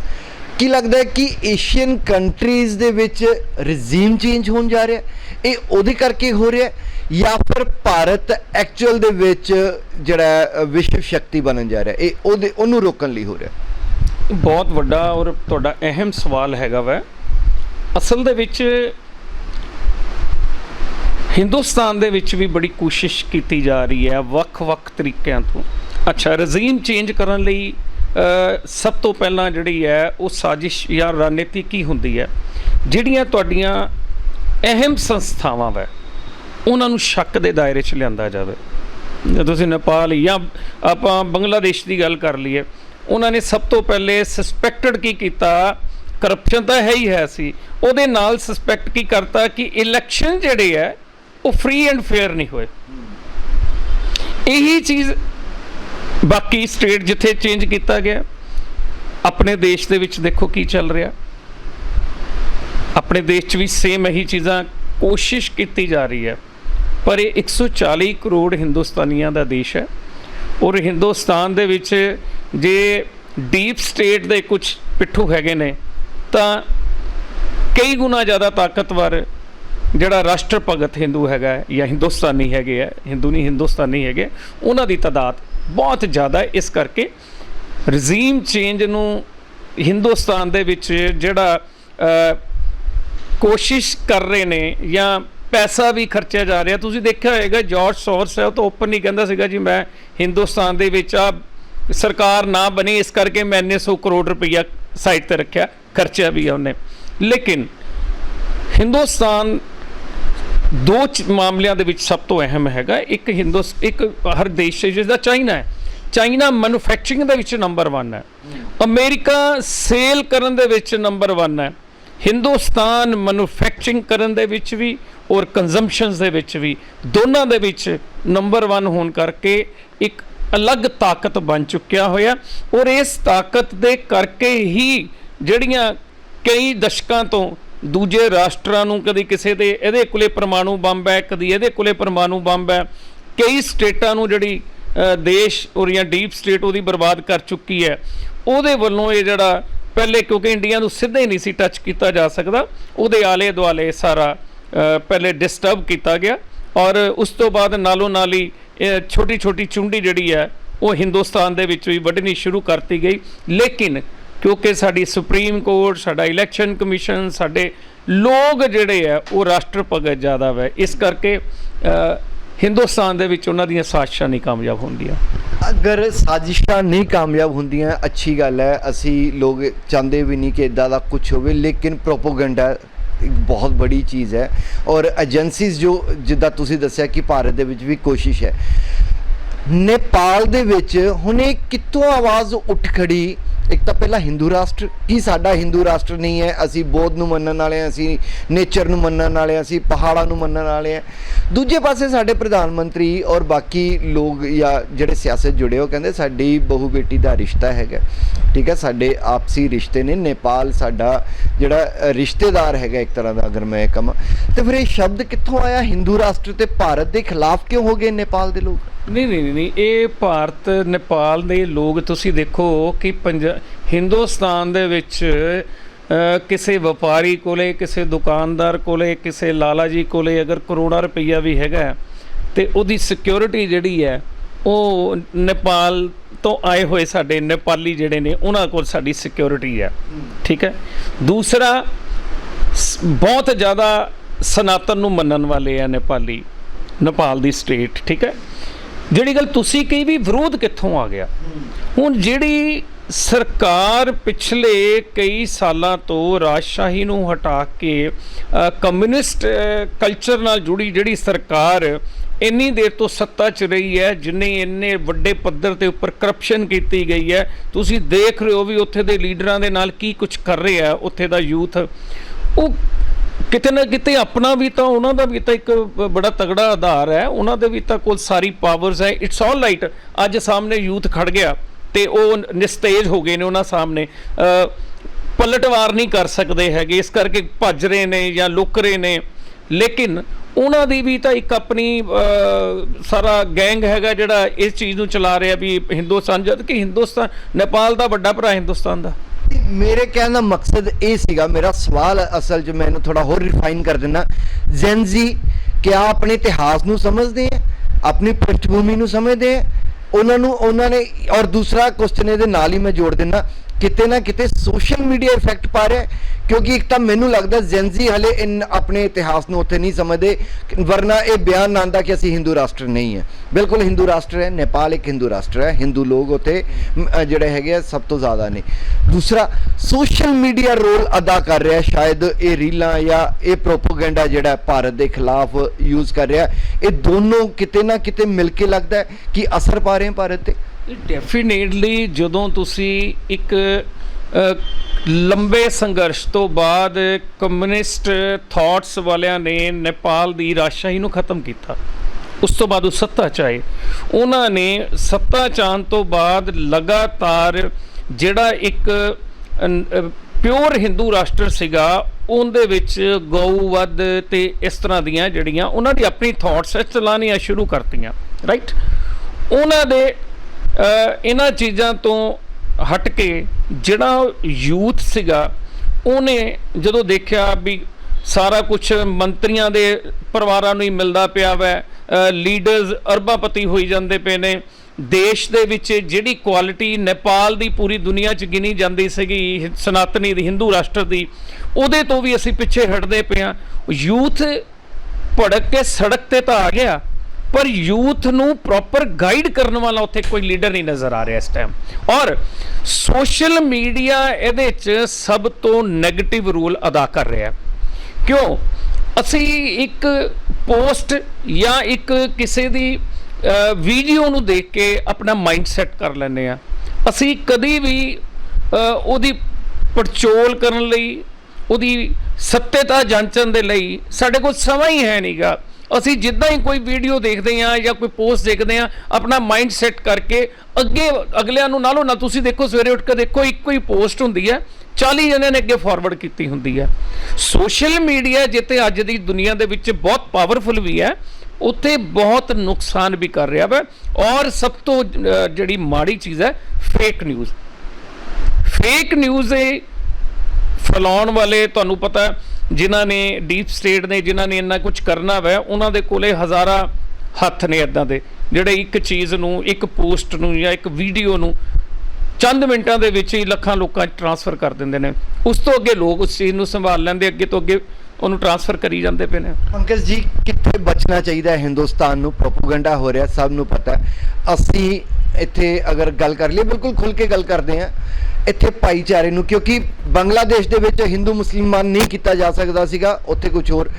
ਕੀ ਲੱਗਦਾ ਹੈ ਕਿ ਏਸ਼ੀਅਨ ਕੰਟਰੀਜ਼ ਦੇ ਵਿੱਚ ਰਜੀਮ ਚੇਂਜ ਹੋਣ ਜਾ ਰਿਹਾ ਹੈ? ਇਹ ਉਹਦੇ ਕਰਕੇ ਹੋ ਰਿਹਾ ਹੈ ਜਾਂ ਫਿਰ ਭਾਰਤ ਐਕਚੁਅਲ ਦੇ ਵਿੱਚ ਜਿਹੜਾ ਵਿਸ਼ਵ ਸ਼ਕਤੀ ਬਣਨ ਜਾ ਰਿਹਾ ਇਹ ਉਹਦੇ, ਉਹਨੂੰ ਰੋਕਣ ਲਈ ਹੋ ਰਿਹਾ
ਬਹੁਤ ਵੱਡਾ ਔਰ ਤੁਹਾਡਾ ਅਹਿਮ ਸਵਾਲ ਹੈਗਾ ਵੈ। ਅਸਲ ਦੇ ਵਿੱਚ ਹਿੰਦੁਸਤਾਨ ਦੇ ਵਿੱਚ ਵੀ ਬੜੀ ਕੋਸ਼ਿਸ਼ ਕੀਤੀ ਜਾ ਰਹੀ ਹੈ ਵੱਖ-ਵੱਖ ਤਰੀਕਿਆਂ ਤੋਂ। ਅੱਛਾ ਰਜ਼ੀਮ ਚੇਂਜ ਕਰਨ ਲਈ ਸਭ ਤੋਂ ਪਹਿਲਾਂ ਜਿਹੜੀ ਹੈ, ਉਹ ਸਾਜ਼ਿਸ਼ ਜਾਂ ਰਣਨੀਤੀ ਕੀ ਹੁੰਦੀ ਹੈ? ਜਿਹੜੀਆਂ ਤੁਹਾਡੀਆਂ ਅਹਿਮ ਸੰਸਥਾਵਾਂ ਵੈ, ਉਹਨਾਂ ਨੂੰ ਸ਼ੱਕ ਦੇ ਦਾਇਰੇ 'ਚ ਲਿਆਂਦਾ ਜਾਵੇ। ਜੇ ਤੁਸੀਂ ਨੇਪਾਲ ਜਾਂ ਆਪਾਂ ਬੰਗਲਾਦੇਸ਼ ਦੀ ਗੱਲ ਕਰ ਲਈਏ, ਉਹਨਾਂ ਨੇ ਸਭ ਤੋਂ ਪਹਿਲੇ ਸਸਪੈਕਟਡ ਕੀ ਕੀਤਾ? ਕਰਪਸ਼ਨ ਤਾਂ ਹੈ ਹੀ ਹੈ ਸੀ। ਉਹਦੇ ਨਾਲ ਸਸਪੈਕਟ ਕੀ ਕਰਤਾ ਕਿ ਇਲੈਕਸ਼ਨ ਜਿਹੜੇ ਹੈ, ਉਹ ਫ੍ਰੀ ਐਂਡ ਫੇਅਰ ਨਹੀਂ ਹੋਏ। ਇਹੀ ਚੀਜ਼ ਬਾਕੀ ਸਟੇਟ ਜਿੱਥੇ ਚੇਂਜ ਕੀਤਾ ਗਿਆ, ਆਪਣੇ ਦੇਸ਼ ਦੇ ਵਿੱਚ ਦੇਖੋ ਕੀ ਚੱਲ ਰਿਹਾ। ਆਪਣੇ ਦੇਸ਼ 'ਚ ਵੀ ਸੇਮ ਇਹੀ ਚੀਜ਼ਾਂ ਕੋਸ਼ਿਸ਼ ਕੀਤੀ ਜਾ ਰਹੀ ਹੈ। ਪਰ ਇਹ 140 ਕਰੋੜ ਹਿੰਦੁਸਤਾਨੀਆਂ ਦਾ ਦੇਸ਼ ਹੈ ਔਰ ਹਿੰਦੁਸਤਾਨ ਦੇ ਵਿੱਚ ਜੇ ਡੀਪ ਸਟੇਟ ਦੇ ਕੁਝ ਪਿੱਠੂ ਹੈਗੇ ਨੇ, ਤਾਂ ਕਈ ਗੁਣਾ ਜ਼ਿਆਦਾ ਤਾਕਤਵਰ ਜਿਹੜਾ ਰਾਸ਼ਟਰ ਭਗਤ ਹਿੰਦੂ ਹੈਗਾ ਜਾਂ ਹਿੰਦੁਸਤਾਨੀ ਹੈਗੇ ਹੈ, ਹਿੰਦੂ ਨਹੀਂ ਹਿੰਦੁਸਤਾਨੀ ਹੈਗੇ, ਉਹਨਾਂ ਦੀ ਤਾਦਾਦ ਬਹੁਤ ਜ਼ਿਆਦਾ ਇਸ ਕਰਕੇ ਰਜ਼ੀਮ ਚੇਂਜ ਨੂੰ ਹਿੰਦੁਸਤਾਨ ਦੇ ਵਿੱਚ ਜਿਹੜਾ ਕੋਸ਼ਿਸ਼ ਕਰ ਰਹੇ ਨੇ ਜਾਂ ਪੈਸਾ ਵੀ ਖਰਚਿਆ ਜਾ ਰਿਹਾ। ਤੁਸੀਂ ਦੇਖਿਆ ਹੋਵੇਗਾ ਜਾਰਜ ਸੋਰਸ ਹੈ ਉਹ ਤਾਂ ਓਪਨ ਹੀ ਕਹਿੰਦਾ ਸੀਗਾ ਜੀ, ਮੈਂ ਹਿੰਦੁਸਤਾਨ ਦੇ ਵਿੱਚ ਆ, ਸਰਕਾਰ ਨਾ ਬਣੀ, ਇਸ ਕਰਕੇ ਮੈਂ ਇੰਨੇ 100 ਕਰੋੜ ਰੁਪਈਆ ਸਾਈਡ ਤੇ ਰੱਖਿਆ, ਖਰਚਿਆ ਵੀ ਆ ਉਹਨੇ। ਲੇਕਿਨ ਹਿੰਦੁਸਤਾਨ ਦੋ ਚ- ਮਾਮਲਿਆਂ ਦੇ ਵਿੱਚ ਸਭ ਤੋਂ ਅਹਿਮ ਹੈਗਾ, ਇੱਕ ਹਿੰਦੁਸ, ਇੱਕ ਹਰ ਦੇਸ਼ ਹੈ ਜਿਹਦਾ ਚਾਈਨਾ ਹੈ। ਚਾਈਨਾ ਮੈਨੂਫੈਕਚਰਿੰਗ ਦੇ ਵਿੱਚ ਨੰਬਰ 1 ਹੈ। ਅਮਰੀਕਾ ਸੇਲ ਕਰਨ ਦੇ ਵਿੱਚ ਨੰਬਰ 1 ਹੈ। ਹਿੰਦੁਸਤਾਨ ਮੈਨੂਫੈਕਚਰਿੰਗ ਕਰਨ ਦੇ ਵਿੱਚ ਵੀ ਔਰ ਕੰਜ਼ੰਪਸ਼ਨਸ ਦੇ ਵਿੱਚ ਵੀ ਦੋਨਾਂ ਦੇ ਵਿੱਚ ਨੰਬਰ 1 ਹੋਣ ਕਰਕੇ ਇੱਕ ਅਲੱਗ ਤਾਕਤ ਬਣ ਚੁੱਕਿਆ ਹੋਇਆ। ਔਰ ਇਸ ਤਾਕਤ ਦੇ ਕਰਕੇ ਹੀ ਜਿਹੜੀਆਂ ਕਈ ਦਸ਼ਕਾਂ ਤੋਂ ਦੂਜੇ ਰਾਸ਼ਟਰਾਂ ਨੂੰ ਕਦੀ ਕਿਸੇ ਦੇ, ਇਹਦੇ ਕੋਲੇ ਪਰਮਾਣੂ ਬੰਬ ਹੈ, ਕਦੀ ਇਹਦੇ ਕੋਲੇ ਪਰਮਾਣੂ ਬੰਬ ਹੈ। ਕਈ ਸਟੇਟਾਂ ਨੂੰ ਜਿਹੜੀ ਦੇਸ਼ ਔਰ ਜਾਂ ਡੀਪ ਸਟੇਟ ਉਹਦੀ ਬਰਬਾਦ ਕਰ ਚੁੱਕੀ ਹੈ। ਉਹਦੇ ਵੱਲੋਂ ਇਹ ਜਿਹੜਾ ਪਹਿਲੇ, ਕਿਉਂਕਿ ਇੰਡੀਆ ਨੂੰ ਸਿੱਧਾ ਹੀ ਨਹੀਂ ਸੀ ਟੱਚ ਕੀਤਾ ਜਾ ਸਕਦਾ, ਉਹਦੇ ਆਲੇ ਦੁਆਲੇ ਸਾਰਾ ਪਹਿਲੇ ਡਿਸਟਰਬ ਕੀਤਾ ਗਿਆ। ਔਰ ਉਸ ਤੋਂ ਬਾਅਦ ਨਾਲੋਂ ਨਾਲ ਹੀ ਛੋਟੀ ਛੋਟੀ ਚੁੰਡੀ ਜਿਹੜੀ ਹੈ, ਉਹ ਹਿੰਦੁਸਤਾਨ ਦੇ ਵਿੱਚ ਵੀ ਵੱਢਣੀ ਸ਼ੁਰੂ ਕਰਤੀ ਗਈ। ਲੇਕਿਨ ਕਿਉਂਕਿ ਸਾਡੀ ਸੁਪਰੀਮ ਕੋਰਟ, ਸਾਡਾ ਇਲੈਕਸ਼ਨ ਕਮਿਸ਼ਨ, ਸਾਡੇ ਲੋਕ ਜਿਹੜੇ ਆ, ਉਹ ਰਾਸ਼ਟਰ ਭਗਤ ਜ਼ਿਆਦਾ ਵੈ। ਇਸ ਕਰਕੇ ਹਿੰਦੁਸਤਾਨ ਦੇ ਵਿੱਚ ਉਹਨਾਂ ਦੀਆਂ ਸਾਜ਼ਿਸ਼ਾਂ ਨਹੀਂ ਕਾਮਯਾਬ ਹੁੰਦੀਆਂ।
ਅਗਰ ਸਾਜ਼ਿਸ਼ਾਂ ਨਹੀਂ ਕਾਮਯਾਬ ਹੁੰਦੀਆਂ, ਅੱਛੀ ਗੱਲ ਹੈ। ਅਸੀਂ ਲੋਕ ਚਾਹੁੰਦੇ ਵੀ ਨਹੀਂ ਕਿ ਇਦਾਂ ਦਾ ਕੁਝ ਹੋਵੇ, ਲੇਕਿਨ ਪ੍ਰੋਪੋਗੈਂਡਾ ਇੱਕ ਬਹੁਤ ਬੜੀ ਚੀਜ਼ ਹੈ। ਔਰ ਏਜੰਸੀਜ਼ ਜੋ, ਜਿੱਦਾਂ ਤੁਸੀਂ ਦੱਸਿਆ ਕਿ ਭਾਰਤ ਦੇ ਵਿੱਚ ਵੀ ਕੋਸ਼ਿਸ਼ ਹੈ। ਨੇਪਾਲ ਦੇ ਵਿੱਚ ਹੁਣੇ ਕਿੱਥੋਂ ਆਵਾਜ਼ ਉੱਠ ਖੜੀ ਇੱਕ ਤਾਂ ਪਹਿਲਾਂ ਹਿੰਦੂ ਰਾਸ਼ਟਰ ਕੀ ਸਾਡਾ ਹਿੰਦੂ ਰਾਸ਼ਟਰ ਨਹੀਂ ਹੈ, ਅਸੀਂ ਬੋਧ ਨੂੰ ਮੰਨਣ ਵਾਲੇ ਹਾਂ, ਅਸੀਂ ਨੇਚਰ ਨੂੰ ਮੰਨਣ ਵਾਲੇ ਹਾਂ, ਅਸੀਂ ਪਹਾੜਾਂ ਨੂੰ ਮੰਨਣ ਵਾਲੇ ਹਾਂ। ਦੂਜੇ ਪਾਸੇ ਸਾਡੇ ਪ੍ਰਧਾਨ ਮੰਤਰੀ ਔਰ ਬਾਕੀ ਲੋਕ ਜਾਂ ਜਿਹੜੇ ਸਿਆਸਤ ਜੁੜੇ ਹੋ ਕਹਿੰਦੇ ਸਾਡੀ ਬਹੂ ਬੇਟੀ ਦਾ ਰਿਸ਼ਤਾ ਹੈਗਾ। ਠੀਕ ਹੈ, ਸਾਡੇ ਆਪਸੀ ਰਿਸ਼ਤੇ ਨੇ, ਨੇਪਾਲ ਸਾਡਾ ਜਿਹੜਾ ਰਿਸ਼ਤੇਦਾਰ ਹੈਗਾ ਇੱਕ ਤਰ੍ਹਾਂ ਦਾ, ਅਗਰ ਮੈਂ ਇਹ ਕਹਾਂ। ਤੇ ਫਿਰ ਇਹ ਸ਼ਬਦ ਕਿੱਥੋਂ ਆਇਆ? ਹਿੰਦੂ ਰਾਸ਼ਟਰ ਤੇ ਭਾਰਤ ਦੇ ਖਿਲਾਫ ਕਿਉਂ ਹੋ ਗਏ ਨੇਪਾਲ ਦੇ ਲੋਕ?
ਨਹੀਂ ਨਹੀਂ ਨਹੀਂ, ਨਹੀਂ ਇਹ ਭਾਰਤ ਨੇਪਾਲ ਦੇ ਲੋਕ ਤੁਸੀਂ ਦੇਖੋ ਕਿ ਪੰਜ ਹਿੰਦੁਸਤਾਨ ਦੇ ਵਿੱਚ ਕਿਸੇ ਵਪਾਰੀ ਕੋਲੇ ਕਿਸੇ ਦੁਕਾਨਦਾਰ ਕੋਲੇ ਕਿਸੇ ਲਾਲਾ ਜੀ ਕੋਲੇ ਅਗਰ ਕਰੋੜਾਂ ਰੁਪਈਆ ਵੀ ਹੈਗਾ ਹੈ, ਤੇ ਉਹਦੀ ਸਿਕਿਉਰਿਟੀ ਜਿਹੜੀ ਹੈ ਉਹ ਨੇਪਾਲ ਤੋਂ ਆਏ ਹੋਏ ਸਾਡੇ ਨੇਪਾਲੀ ਜਿਹੜੇ ਨੇ ਉਹਨਾਂ ਕੋਲ ਸਾਡੀ ਸਿਕਿਉਰਿਟੀ ਹੈ। ਠੀਕ ਹੈ? ਦੂਸਰਾ ਸ- ਬਹੁਤ ਜ਼ਿਆਦਾ ਸਨਾਤਨ ਨੂੰ ਮੰਨਣ ਵਾਲੇ ਆ ਨੇਪਾਲੀ ਨੇਪਾਲ ਦੀ ਸਟੇਟ ਠੀਕ ਹੈ? ਜਿਹੜੀ ਗੱਲ ਤੁਸੀਂ ਕਹੀ ਵੀ ਵਿਰੋਧ ਕਿੱਥੋਂ ਆ ਗਿਆ? ਹੁਣ ਜਿਹੜੀ ਸਰਕਾਰ ਪਿਛਲੇ ਕਈ ਸਾਲਾਂ ਤੋਂ ਰਾਜਸ਼ਾਹੀ ਨੂੰ ਹਟਾ ਕੇ ਕਮਿਊਨਿਸਟ ਕਲਚਰ ਨਾਲ ਜੁੜੀ ਜਿਹੜੀ ਸਰਕਾਰ ਇੰਨੀ ਦੇਰ ਤੋਂ ਸੱਤਾ 'ਚ ਰਹੀ ਹੈ, ਜਿਨੇ ਇੰਨੇ ਵੱਡੇ ਪੱਧਰ ਤੇ ਉੱਪਰ ਕਰਪਸ਼ਨ ਕੀਤੀ ਗਈ ਹੈ, ਤੁਸੀਂ ਦੇਖ ਰਹੇ ਹੋ ਵੀ ਉੱਥੇ ਦੇ ਲੀਡਰਾਂ ਦੇ ਨਾਲ ਕੀ ਕੁਝ ਕਰ ਰਿਹਾ ਉੱਥੇ ਦਾ ਯੂਥ। ਉਹ ਕਿਤੇ ਨਾ ਕਿਤੇ ਆਪਣਾ ਵੀ ਤਾਂ, ਉਹਨਾਂ ਦਾ ਵੀ ਤਾਂ ਇੱਕ ਬੜਾ ਤਗੜਾ ਆਧਾਰ ਹੈ। ਉਹਨਾਂ ਦੇ ਵੀ ਤਾਂ ਕੋਲ ਸਾਰੀ ਪਾਵਰਸ ਹੈ। ਇਟਸ ਆਲ ਰਾਈਟ ਅੱਜ ਸਾਹਮਣੇ ਯੂਥ ਖੜ ਗਿਆ ਤੇ ਉਹ ਨਿਸਤੇਜ ਹੋ ਗਏ ਨੇ ਉਹਨਾਂ ਸਾਹਮਣੇ। ਪਲਟਵਾਰ ਨਹੀਂ ਕਰ ਸਕਦੇ ਹੈਗੇ। ਇਸ ਕਰਕੇ ਭੱਜ ਰਹੇ ਨੇ ਜਾਂ ਲੁੱਕ ਰਹੇ ਨੇ। ਲੇਕਿਨ ਉਹਨਾਂ ਦੀ ਵੀ ਤਾਂ ਇੱਕ ਆਪਣੀ ਸਾਰਾ ਗੈਂਗ ਹੈਗਾ ਜਿਹੜਾ ਇਸ ਚੀਜ਼ ਨੂੰ ਚਲਾ ਰਿਹਾ ਵੀ ਹਿੰਦੁਸਤਾਨ ਜਦ ਕਿ ਹਿੰਦੁਸਤਾਨ, ਨੇਪਾਲ ਦਾ ਵੱਡਾ ਭਰਾ ਹਿੰਦੁਸਤਾਨ ਦਾ।
ਮੇਰੇ ਕਹਿਣ ਦਾ ਮਕਸਦ ਇਹ ਸੀਗਾ, ਮੇਰਾ ਸਵਾਲ ਅਸਲ 'ਚ ਮੈਂ ਇਹਨੂੰ ਥੋੜਾ ਹੋਰ ਰਿਫਾਈਨ ਕਰ ਦਿੰਦਾ ਜ਼ੈਨਜ਼ੀ ਕਿਆ ਆਪਣੇ ਇਤਿਹਾਸ ਨੂੰ ਸਮਝਦੇ ਆ ਆਪਣੀ ਪ੍ਰਿਸ਼ਠਭੂਮੀ ਨੂੰ ਸਮਝਦੇ ਆ ਉਹਨਾਂ ਨੂੰ, ਉਹਨਾਂ ਨੇ, ਔਰ ਦੂਸਰਾ ਕੁਐਸਚਨ ਇਹਦੇ ਨਾਲ ਹੀ ਮੈਂ ਜੋੜ ਦਿੰਦਾ ਕਿਤੇ ਨਾ ਕਿਤੇ ਸੋਸ਼ਲ ਮੀਡੀਆ ਇਫੈਕਟ ਪਾ ਰਿਹਾ ਕਿਉਂਕਿ ਇੱਕ ਤਾਂ ਮੈਨੂੰ ਲੱਗਦਾ ਜ਼ੈਨਜ਼ੀ ਹਲੇ ਇਨ ਆਪਣੇ ਇਤਿਹਾਸ ਨੂੰ ਉੱਥੇ ਨਹੀਂ ਸਮਝਦੇ, ਵਰਨਾ ਇਹ ਬਿਆਨ ਨਾ ਆਉਂਦਾ ਕਿ ਅਸੀਂ ਹਿੰਦੂ ਰਾਸ਼ਟਰ ਨਹੀਂ ਹੈ। ਬਿਲਕੁਲ ਹਿੰਦੂ ਰਾਸ਼ਟਰ ਹੈ ਨੇਪਾਲ ਇੱਕ ਹਿੰਦੂ ਰਾਸ਼ਟਰ ਹੈ ਹਿੰਦੂ ਲੋਕ ਉੱਥੇ ਜਿਹੜੇ ਹੈਗੇ ਆ, ਸਭ ਤੋਂ ਜ਼ਿਆਦਾ ਨੇ। ਦੂਸਰਾ ਸੋਸ਼ਲ ਮੀਡੀਆ ਰੋਲ ਅਦਾ ਕਰ ਰਿਹਾ ਸ਼ਾਇਦ ਇਹ ਰੀਲਾਂ ਜਾਂ ਇਹ ਪ੍ਰੋਪਗੈਂਡਾ ਜਿਹੜਾ ਭਾਰਤ ਦੇ ਖਿਲਾਫ ਯੂਜ਼ ਕਰ ਰਿਹਾ ਇਹ ਦੋਨੋਂ ਕਿਤੇ ਨਾ ਕਿਤੇ ਮਿਲ ਕੇ ਲੱਗਦਾ ਕਿ ਅਸਰ ਪਾ ਰਹੇ ਭਾਰਤ ਤੇ।
ਡੈਫੀਨੇਟਲੀ ਜਦੋਂ ਤੁਸੀਂ ਇੱਕ ਲੰਬੇ ਸੰਘਰਸ਼ ਤੋਂ ਬਾਅਦ ਕਮਿਊਨਿਸਟ ਥਾਟਸ ਵਾਲਿਆਂ ਨੇ ਨੇਪਾਲ ਦੀ ਰਾਜਸ਼ਾਹੀ ਨੂੰ ਖਤਮ ਕੀਤਾ, ਉਸ ਤੋਂ ਬਾਅਦ ਉਹ ਸੱਤਾ 'ਚ ਆਏ। ਉਹਨਾਂ ਨੇ ਸੱਤਾ 'ਚ ਆਉਣ ਤੋਂ ਬਾਅਦ ਲਗਾਤਾਰ ਜਿਹੜਾ ਇੱਕ ਪਿਓਰ ਹਿੰਦੂ ਰਾਸ਼ਟਰ ਸੀਗਾ, ਉਹਦੇ ਵਿੱਚ ਗਊ, ਵੱਧ ਤੇ ਇਸ ਤਰ੍ਹਾਂ ਦੀਆਂ ਜਿਹੜੀਆਂ, ਉਹਨਾਂ ਦੀ ਆਪਣੀ ਥਾਟਸ ਚਲਾਉਣੀਆਂ ਸ਼ੁਰੂ ਕਰਤੀਆਂ ਰਾਈਟ ਉਹਨਾਂ ਦੇ ਇਹਨਾਂ ਚੀਜ਼ਾਂ ਤੋਂ ਹਟ ਕੇ ਜਿਹੜਾ ਯੂਥ ਸੀਗਾ, ਉਹਨੇ ਜਦੋਂ ਦੇਖਿਆ ਵੀ ਸਾਰਾ ਕੁਝ ਮੰਤਰੀਆਂ ਦੇ ਪਰਿਵਾਰਾਂ ਨੂੰ ਹੀ ਮਿਲਦਾ ਪਿਆ ਵੈ ਲੀਡਰਸ ਅਰਬਾਪਤੀ ਹੋਈ ਜਾਂਦੇ ਪਏ ਨੇ, ਦੇਸ਼ ਦੇ ਵਿੱਚ ਜਿਹੜੀ ਕੁਆਲਿਟੀ ਨੇਪਾਲ ਦੀ ਪੂਰੀ ਦੁਨੀਆ 'ਚ ਗਿਣੀ ਜਾਂਦੀ ਸੀਗੀ, ਸਨਾਤਨੀ ਦੀ, ਹਿੰਦੂ ਰਾਸ਼ਟਰ ਦੀ, ਉਹਦੇ ਤੋਂ ਵੀ ਅਸੀਂ ਪਿੱਛੇ ਹਟਦੇ ਪਏ ਹਾਂ। ਯੂਥ ਭੜਕ ਕੇ ਸੜਕ ਤੇ ਤਾਂ ਆ ਗਿਆ। ਪਰ ਯੂਥ ਨੂੰ ਪ੍ਰੋਪਰ ਗਾਈਡ ਕਰਨ ਵਾਲਾ ਉੱਥੇ ਕੋਈ ਲੀਡਰ ਨਹੀਂ ਨਜ਼ਰ ਆ ਰਿਹਾ ਇਸ ਟਾਈਮ ਔਰ ਸੋਸ਼ਲ ਮੀਡੀਆ ਇਹਦੇ 'ਚ ਸਭ ਤੋਂ 네ਗੇਟਿਵ ਰੋਲ ਅਦਾ ਕਰ ਰਿਹਾ ਹੈ। ਕਿਉਂ? ਅਸੀਂ ਇੱਕ ਪੋਸਟ ਜਾਂ ਇੱਕ ਕਿਸੇ ਦੀ ਵੀਡੀਓ ਨੂੰ ਦੇਖ ਕੇ ਆਪਣਾ ਮਾਈਂਡ ਸੈਟ ਕਰ ਲੈਂਦੇ ਆ ਅਸੀਂ ਕਦੀ ਵੀ ਉਹਦੀ ਪੜਚੋਲ ਕਰਨ ਲਈ, ਉਹਦੀ ਸੱਤਿਅਤਾ ਜਾਂਚਣ ਦੇ ਲਈ ਸਾਡੇ ਕੋਲ ਸਮਾਂ ਹੀ ਹੈ ਨਹੀਂਗਾ ਅਸੀਂ ਜਿੱਦਾਂ ਹੀ ਕੋਈ ਵੀਡੀਓ ਦੇਖਦੇ ਆ ਜਾਂ ਕੋਈ ਪੋਸਟ ਦੇਖਦੇ ਆ ਆਪਣਾ ਮਾਈਂਡ ਸੈਟ ਕਰਕੇ ਅੱਗੇ ਅਗਲਿਆਂ ਨੂੰ ਨਾਲੋਂ ਨਾ ਤੁਸੀਂ ਦੇਖੋ, ਸਵੇਰੇ ਉੱਠ ਕੇ ਦੇਖੋ, ਇੱਕੋ ਹੀ ਪੋਸਟ ਹੁੰਦੀ ਹੈ 40 ਜਣਿਆਂ ਨੇ ਅੱਗੇ ਫਾਰਵਰਡ ਕੀਤੀ ਹੁੰਦੀ ਹੈ। ਸੋਸ਼ਲ ਮੀਡੀਆ ਜਿੱਤੇ ਅੱਜ ਦੀ ਦੁਨੀਆ ਦੇ ਵਿੱਚ ਬਹੁਤ ਪਾਵਰਫੁਲ ਵੀ ਹੈ, ਉੱਥੇ ਬਹੁਤ ਨੁਕਸਾਨ ਵੀ ਕਰ ਰਿਹਾ ਵਾ, ਔਰ ਸਭ ਤੋਂ ਜਿਹੜੀ ਮਾੜੀ ਚੀਜ਼ ਹੈ ਫੇਕ ਨਿਊਜ਼ ਫੇਕ ਨਿਊਜ਼ ਇਹ ਫੈਲਾਉਣ ਵਾਲੇ, ਤੁਹਾਨੂੰ ਪਤਾ ਜਿਨ੍ਹਾਂ ਨੇ ਡੀਪ ਸਟੇਟ ਨੇ, ਜਿਨ੍ਹਾਂ ਨੇ ਇੰਨਾ ਕੁਝ ਕਰਨਾ ਵੈ, ਉਹਨਾਂ ਦੇ ਕੋਲੇ ਹਜ਼ਾਰਾਂ ਹੱਥ ਨੇ ਇਦਾਂ ਦੇ, ਜਿਹੜੇ ਇੱਕ ਚੀਜ਼ ਨੂੰ, ਇੱਕ ਪੋਸਟ ਨੂੰ ਜਾਂ ਇੱਕ ਵੀਡੀਓ ਨੂੰ ਚੰਦ ਮਿੰਟਾਂ ਦੇ ਵਿੱਚ ਹੀ ਲੱਖਾਂ ਲੋਕਾਂ 'ਚ ਟਰਾਂਸਫਰ ਕਰ ਦਿੰਦੇ ਨੇ। ਉਸ ਤੋਂ ਅੱਗੇ ਲੋਕ ਉਸ ਚੀਜ਼ ਨੂੰ ਸੰਭਾਲ ਲੈਂਦੇ, ਅੱਗੇ ਤੋਂ ਅੱਗੇ ਉਹਨੂੰ ਟਰਾਂਸਫਰ ਕਰੀ ਜਾਂਦੇ ਪਏ ਨੇ।
ਪੰਕਜ ਜੀ, ਕਿੱਥੇ ਬਚਣਾ ਚਾਹੀਦਾ ਹੈ ਹਿੰਦੁਸਤਾਨ ਨੂੰ? ਪ੍ਰੋਪਗੈਂਡਾ ਹੋ ਰਿਹਾ, ਸਭ ਨੂੰ ਪਤਾ। ਅਸੀਂ ਇੱਥੇ ਅਗਰ ਗੱਲ ਕਰ ਲਈਏ, ਬਿਲਕੁਲ ਖੁੱਲ ਕੇ ਗੱਲ ਕਰਦੇ ਹਾਂ। ਇੱਥੇ ਭਾਈਚਾਰੇ ਨੂੰ, ਕਿਉਂਕਿ ਬੰਗਲਾਦੇਸ਼ ਦੇ ਵਿੱਚ ਹਿੰਦੂ ਮੁਸਲਮਾਨ ਨਹੀਂ ਕੀਤਾ ਜਾ ਸਕਦਾ ਸੀਗਾ, ਉੱਥੇ ਕੁਝ ਹੋਰ।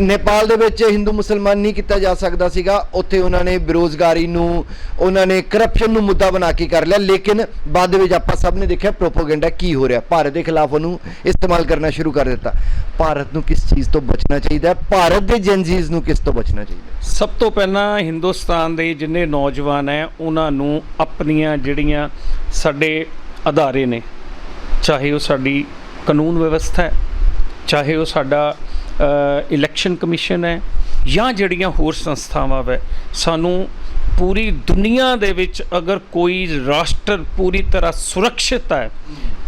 ਨੇਪਾਲ ਦੇ ਵਿੱਚ ਹਿੰਦੂ ਮੁਸਲਮਾਨ ਨਹੀਂ ਕੀਤਾ ਜਾ ਸਕਦਾ ਸੀਗਾ, ਉੱਥੇ ਉਹਨਾਂ ਨੇ ਬੇਰੋਜ਼ਗਾਰੀ ਨੂੰ, ਉਹਨਾਂ ਨੇ ਕਰਪਸ਼ਨ ਨੂੰ ਮੁੱਦਾ ਬਣਾ ਕੇ ਕਰ ਲਿਆ, ਲੇਕਿਨ ਬਾਅਦ ਦੇ ਵਿੱਚ ਆਪਾਂ ਸਭ ਨੇ ਦੇਖਿਆ ਪ੍ਰੋਪਗੈਂਡਾ ਕੀ ਹੋ ਰਿਹਾ। ਭਾਰਤ ਦੇ ਖਿਲਾਫ ਉਹਨੂੰ ਇਸਤੇਮਾਲ ਕਰਨਾ ਸ਼ੁਰੂ ਕਰ ਦਿੱਤਾ। ਭਾਰਤ ਨੂੰ ਕਿਸ ਚੀਜ਼ ਤੋਂ ਬਚਣਾ ਚਾਹੀਦਾ ਹੈ? ਭਾਰਤ ਦੇ ਜਨਜੀਜ਼ ਨੂੰ ਕਿਸ ਤੋਂ ਬਚਣਾ ਚਾਹੀਦਾ
ਸਭ ਤੋਂ ਪਹਿਲਾਂ ਹਿੰਦੁਸਤਾਨ ਦੇ ਜਿੰਨੇ ਨੌਜਵਾਨ ਹੈ, ਉਹਨਾਂ ਨੂੰ ਆਪਣੀਆਂ ਜਿਹੜੀਆਂ ਸਾਡੇ ਅਦਾਰੇ ਨੇ। ਚਾਹੇ ਉਹ ਸਾਡੀ ਕਾਨੂੰਨ ਵਿਵਸਥਾ ਹੈ, ਚਾਹੇ ਉਹ ਸਾਡਾ ਇਲੈਕਸ਼ਨ ਕਮਿਸ਼ਨ ਹੈ ਜਾਂ ਜਿਹੜੀਆਂ ਹੋਰ ਸੰਸਥਾਵਾਂ ਵੈ, ਸਾਨੂੰ ਪੂਰੀ ਦੁਨੀਆ ਦੇ ਵਿੱਚ ਅਗਰ ਕੋਈ ਰਾਸ਼ਟਰ ਪੂਰੀ ਤਰ੍ਹਾਂ ਸੁਰੱਖਿਅਤ ਹੈ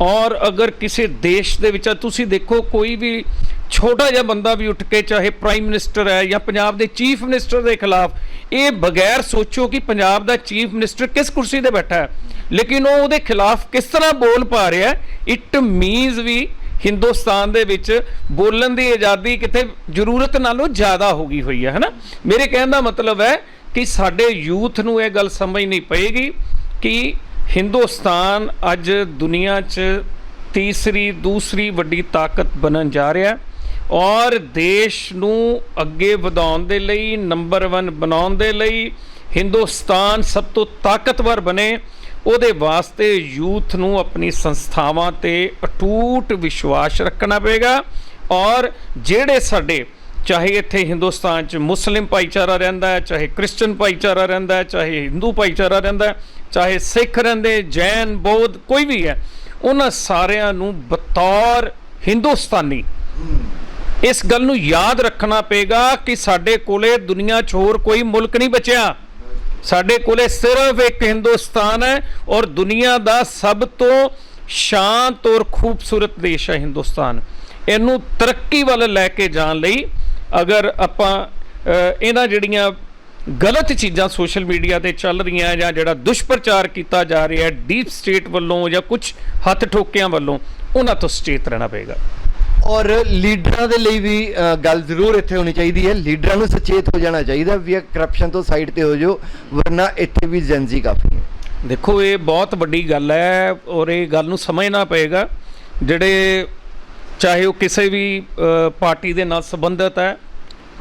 ਔਰ ਅਗਰ ਕਿਸੇ ਦੇਸ਼ ਦੇ ਵਿੱਚ, ਤੁਸੀਂ ਦੇਖੋ ਕੋਈ ਵੀ ਛੋਟਾ ਜਿਹਾ ਬੰਦਾ ਵੀ ਉੱਠ ਕੇ ਚਾਹੇ ਪ੍ਰਾਈਮ ਮਿਨਿਸਟਰ ਹੈ ਜਾਂ ਪੰਜਾਬ ਦੇ ਚੀਫ ਮਿਨਿਸਟਰ ਦੇ ਖਿਲਾਫ, ਇਹ ਬਗੈਰ ਸੋਚੋ ਕਿ ਪੰਜਾਬ ਦਾ ਚੀਫ ਮਿਨਿਸਟਰ ਕਿਸ ਕੁਰਸੀ ਤੇ ਬੈਠਾ ਹੈ। ਲੇਕਿਨ ਉਹ ਉਹਦੇ ਖਿਲਾਫ ਕਿਸ ਤਰ੍ਹਾਂ ਬੋਲ ਪਾ ਰਿਹਾ ਇਟ ਮੀਨਸ ਵੀ ਹਿੰਦੁਸਤਾਨ ਦੇ ਵਿੱਚ ਬੋਲਣ ਦੀ ਆਜ਼ਾਦੀ ਕਿਤੇ ਜ਼ਰੂਰਤ ਨਾਲੋਂ ਜ਼ਿਆਦਾ ਹੋ ਗਈ ਹੋਈ ਹੈ, ਹਨਾ? ਮੇਰੇ ਕਹਿਣ ਦਾ ਮਤਲਬ ਹੈ ਕਿ ਸਾਡੇ ਯੂਥ ਨੂੰ ਇਹ ਗੱਲ ਸਮਝ ਨਹੀਂ ਪਏਗੀ ਕਿ ਹਿੰਦੁਸਤਾਨ ਅੱਜ ਦੁਨੀਆ 'ਚ ਤੀਸਰੀ, ਦੂਸਰੀ ਵੱਡੀ ਤਾਕਤ ਬਣਨ ਜਾ ਰਿਹਾ ਹੈ। ਔਰ ਦੇਸ਼ ਨੂੰ ਅੱਗੇ ਵਧਾਉਣ ਦੇ ਲਈ ਨੰਬਰ 1 ਬਣਾਉਣ ਦੇ ਲਈ, ਹਿੰਦੁਸਤਾਨ ਸਭ ਤੋਂ ਤਾਕਤਵਰ ਬਣੇ। ਉਹਦੇ ਵਾਸਤੇ ਯੂਥ ਨੂੰ ਆਪਣੀ ਸੰਸਥਾਵਾਂ ਤੇ ਅਟੂਟ ਵਿਸ਼ਵਾਸ ਰੱਖਣਾ ਪਏਗਾ। ਔਰ ਜਿਹੜੇ ਸਾਡੇ, ਚਾਹੇ ਇੱਥੇ ਹਿੰਦੁਸਤਾਨ 'ਚ ਮੁਸਲਿਮ ਭਾਈਚਾਰਾ ਰਹਿੰਦਾ ਹੈ, ਚਾਹੇ ਕ੍ਰਿਸਚੀਅਨ ਭਾਈਚਾਰਾ ਰਹਿੰਦਾ ਹੈ, ਚਾਹੇ ਹਿੰਦੂ ਭਾਈਚਾਰਾ ਰਹਿੰਦਾ ਹੈ, ਚਾਹੇ ਸਿੱਖ ਰਹਿੰਦੇ, ਜੈਨ, ਬੌਧ, ਕੋਈ ਵੀ ਹੈ, ਉਹਨਾਂ ਸਾਰਿਆਂ ਨੂੰ ਬਤੌਰ ਹਿੰਦੁਸਤਾਨੀ ਇਸ ਗੱਲ ਨੂੰ ਯਾਦ ਰੱਖਣਾ ਪਏਗਾ ਕਿ ਸਾਡੇ ਕੋਲੇ ਦੁਨੀਆ 'ਚ ਹੋਰ ਕੋਈ ਮੁਲਕ ਨਹੀਂ ਬਚਿਆ। ਸਾਡੇ ਕੋਲੇ ਸਿਰਫ ਇੱਕ ਹਿੰਦੁਸਤਾਨ ਹੈ ਔਰ ਦੁਨੀਆ ਦਾ ਸਭ ਤੋਂ ਸ਼ਾਂਤ ਔਰ ਖੂਬਸੂਰਤ ਦੇਸ਼ ਹੈ ਹਿੰਦੁਸਤਾਨ। ਇਹਨੂੰ ਤਰੱਕੀ ਵੱਲ ਲੈ ਕੇ ਜਾਣ ਲਈ ਅਗਰ ਆਪਾਂ ਇਹਨਾਂ ਜਿਹੜੀਆਂ ਗਲਤ ਚੀਜ਼ਾਂ ਸੋਸ਼ਲ ਮੀਡੀਆ ਤੇ ਚੱਲ ਰਹੀਆਂ ਜਾਂ ਜਿਹੜਾ ਦੁਸ਼ਪ੍ਰਚਾਰ ਕੀਤਾ ਜਾ ਰਿਹਾ ਹੈ, ਡੀਪ ਸਟੇਟ ਵੱਲੋਂ ਜਾਂ ਕੁਝ ਹੱਥ ਠੋਕਿਆਂ ਵੱਲੋਂ, ਉਹਨਾਂ ਤੋਂ ਸੁਚੇਤ ਰਹਿਣਾ ਪਏਗਾ।
ਔਰ ਲੀਡਰਾਂ ਦੇ ਲਈ ਵੀ ਗੱਲ ਜ਼ਰੂਰ ਇੱਥੇ ਹੋਣੀ ਚਾਹੀਦੀ ਹੈ। ਲੀਡਰਾਂ ਨੂੰ ਸੁਚੇਤ ਹੋ ਜਾਣਾ ਚਾਹੀਦਾ ਵੀ ਇਹ ਕਰਪਸ਼ਨ ਤੋਂ ਸਾਈਡ ਤੇ ਹੋ ਜਾਓ, ਵਰਨਾ ਇੱਥੇ ਵੀ ਜੈਨਜ਼ੀ ਕਾਫੀ ਹੈ।
ਦੇਖੋ, ਇਹ ਬਹੁਤ ਵੱਡੀ ਗੱਲ ਹੈ ਔਰ ਇਹ ਗੱਲ ਨੂੰ ਸਮਝਣਾ ਪਏਗਾ। ਜਿਹੜੇ ਚਾਹੇ ਉਹ ਕਿਸੇ ਵੀ ਪਾਰਟੀ ਦੇ ਨਾਲ ਸੰਬੰਧਿਤ ਹੈ,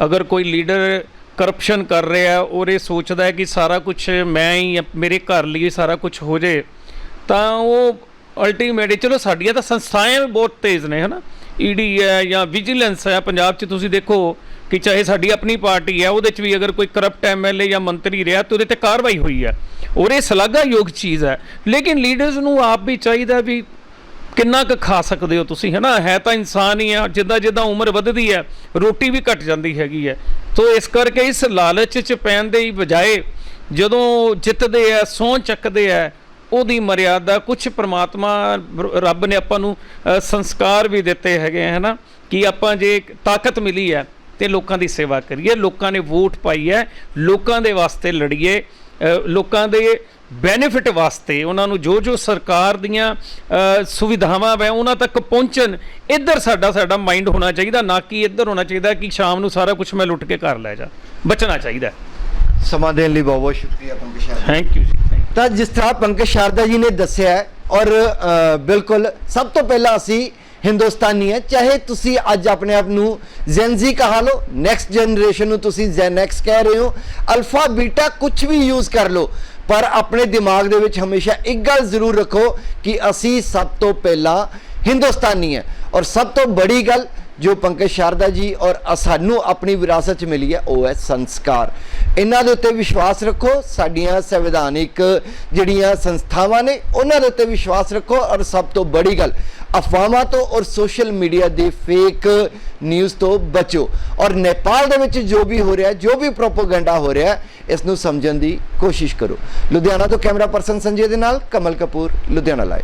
ਅਗਰ ਕੋਈ ਲੀਡਰ ਕਰਪਸ਼ਨ ਕਰ ਰਿਹਾ ਔਰ ਇਹ ਸੋਚਦਾ ਹੈ ਕਿ ਸਾਰਾ ਕੁਝ ਮੈਂ ਹੀ ਮੇਰੇ ਘਰ ਲਈ ਸਾਰਾ ਕੁਝ ਹੋ ਜੇ ਤਾਂ ਉਹ ਅਲਟੀਮੇਟਲੀ ਚਲੋ ਸਾਡੀਆਂ ਤਾਂ ਸੰਸਥਾਵਾਂ ਵੀ ਬਹੁਤ ਤੇਜ਼ ਨੇ, ਹਨਾ? ਈਡੀ ਹੈ ਜਾਂ ਵਿਜੀਲੈਂਸ ਹੈ, ਪੰਜਾਬ 'ਚ ਤੁਸੀਂ ਦੇਖੋ ਕਿ ਚਾਹੇ ਸਾਡੀ ਆਪਣੀ ਪਾਰਟੀ ਹੈ, ਉਹਦੇ 'ਚ ਵੀ ਅਗਰ ਕੋਈ ਕਰਪਟ ਐਮਐਲਏ ਜਾਂ ਮੰਤਰੀ ਰਿਹਾ ਤਾਂ ਉਹਦੇ ਤੇ ਕਾਰਵਾਈ ਹੋਈ ਹੈ। ਔਰ ਇਹ ਸ਼ਲਾਘਾਯੋਗ ਚੀਜ਼ ਹੈ। ਲੇਕਿਨ ਲੀਡਰਸ ਨੂੰ ਆਪ ਵੀ ਚਾਹੀਦਾ ਵੀ ਕਿੰਨਾ ਕੁ ਖਾ ਸਕਦੇ ਹੋ ਤੁਸੀਂ ਹੈ ਨਾ ਹੈ ਤਾਂ ਇਨਸਾਨ ਹੀ ਆ ਜਿੱਦਾਂ ਜਿੱਦਾਂ ਉਮਰ ਵੱਧਦੀ ਹੈ, ਰੋਟੀ ਵੀ ਘਟ ਜਾਂਦੀ ਹੈਗੀ ਹੈ। ਤੋ ਇਸ ਕਰਕੇ ਇਸ ਲਾਲਚ 'ਚ ਪੈਣ ਦੇ ਹੀ ਬਜਾਏ ਜਦੋਂ ਜਿੱਤਦੇ ਆ ਸਹੁੰ ਚੱਕਦੇ ਆ ਉਹਦੀ ਮਰਿਆਦਾ ਕੁਝ ਪ੍ਰਮਾਤਮਾ ਰੱਬ ਨੇ ਆਪਾਂ ਨੂੰ ਸੰਸਕਾਰ ਵੀ ਦਿੱਤੇ ਹੈਗੇ ਹੈ ਨਾ ਕਿ ਆਪਾਂ ਜੇ ਤਾਕਤ ਮਿਲੀ ਹੈ, ਤੇ ਲੋਕਾਂ ਦੀ ਸੇਵਾ ਕਰੀਏ, ਲੋਕਾਂ ਨੇ ਵੋਟ ਪਾਈ ਹੈ, ਲੋਕਾਂ ਦੇ ਵਾਸਤੇ ਲੜੀਏ ਲੋਕਾਂ ਦੇ ਬੈਨੀਫਿਟ ਵਾਸਤੇ, ਉਹਨਾਂ ਨੂੰ ਜੋ ਜੋ ਸਰਕਾਰ ਦੀਆਂ ਸੁਵਿਧਾਵਾਂ ਵੈ, ਉਹਨਾਂ ਤੱਕ ਪਹੁੰਚਣ, ਇੱਧਰ ਸਾਡਾ ਸਾਡਾ ਮਾਈਂਡ ਹੋਣਾ ਚਾਹੀਦਾ, ਨਾ ਕਿ ਇੱਧਰ ਹੋਣਾ ਚਾਹੀਦਾ ਕਿ ਸ਼ਾਮ ਨੂੰ ਸਾਰਾ ਕੁਝ ਮੈਂ ਲੁੱਟ ਕੇ ਘਰ ਲੈ ਜਾ। ਬਚਣਾ ਚਾਹੀਦਾ
ਸਮਾਂ ਦੇਣ ਲਈ ਬਹੁਤ ਬਹੁਤ ਸ਼ੁਕਰੀਆ ਪੰਕਜ ਸ਼ਰਮਾ
ਥੈਂਕ ਯੂ.
ਤਾਂ ਜਿਸ ਤਰ੍ਹਾਂ ਪੰਕਜ ਸ਼ਾਰਦਾ ਜੀ ਨੇ ਦੱਸਿਆ ਔਰ ਬਿਲਕੁਲ ਸਭ ਤੋਂ ਪਹਿਲਾਂ ਅਸੀਂ ਹਿੰਦੁਸਤਾਨੀ ਹੈ ਚਾਹੇ ਤੁਸੀਂ ਅੱਜ ਆਪਣੇ ਆਪ ਨੂੰ ਜ਼ੈਨਜ਼ੀ ਕਹਾ ਲਓ ਨੈਕਸਟ ਜਨਰੇਸ਼ਨ ਨੂੰ ਤੁਸੀਂ ਜ਼ੈਨਐਕਸ ਕਹਿ ਰਹੇ ਹੋ ਅਲਫਾ ਬੀਟਾ ਕੁਝ ਵੀ ਯੂਜ਼ ਕਰ ਲਓ ਪਰ ਆਪਣੇ ਦਿਮਾਗ ਦੇ ਵਿੱਚ ਹਮੇਸ਼ਾ ਇੱਕ ਗੱਲ ਜ਼ਰੂਰ ਰੱਖੋ ਕਿ ਅਸੀਂ ਸਭ ਤੋਂ ਪਹਿਲਾਂ ਹਿੰਦੁਸਤਾਨੀ ਹੈ ਔਰ ਸਭ ਤੋਂ ਬੜੀ ਗੱਲ ਜੋ ਪੰਕਜ ਸ਼ਾਰਦਾ ਜੀ ਔਰ ਸਾਨੂੰ ਆਪਣੀ ਵਿਰਾਸਤ ਚ ਮਿਲੀ ਹੈ, ਉਹ ਹੈ ਸੰਸਕਾਰ। ਇਹਨਾਂ ਦੇ ਉੱਤੇ ਵਿਸ਼ਵਾਸ ਰੱਖੋ, ਸਾਡੀਆਂ ਸੰਵਿਧਾਨਿਕ ਜਿਹੜੀਆਂ ਸੰਸਥਾਵਾਂ ਨੇ, ਉਹਨਾਂ ਦੇ ਉੱਤੇ ਵਿਸ਼ਵਾਸ ਰੱਖੋ ਔਰ ਸਭ ਤੋਂ ਬੜੀ ਗੱਲ, ਅਫਵਾਹਾਂ ਤੋਂ ਔਰ ਸੋਸ਼ਲ ਮੀਡੀਆ ਦੇ ਫੇਕ ਨਿਊਜ਼ ਤੋਂ ਬਚੋ। ਔਰ ਨੇਪਾਲ ਦੇ ਵਿੱਚ ਜੋ ਵੀ ਹੋ ਰਿਹਾ, ਜੋ ਵੀ ਪ੍ਰੋਪਗੈਂਡਾ ਹੋ ਰਿਹਾ, ਇਸ ਨੂੰ ਸਮਝਣ ਦੀ ਕੋਸ਼ਿਸ਼ ਕਰੋ। ਲੁਧਿਆਣਾ ਤੋਂ ਕੈਮਰਾ ਪਰਸਨ ਸੰਜੇ ਦੇ ਨਾਲ, ਕਮਲ ਕਪੂਰ, ਲੁਧਿਆਣਾ ਲਾਈਵ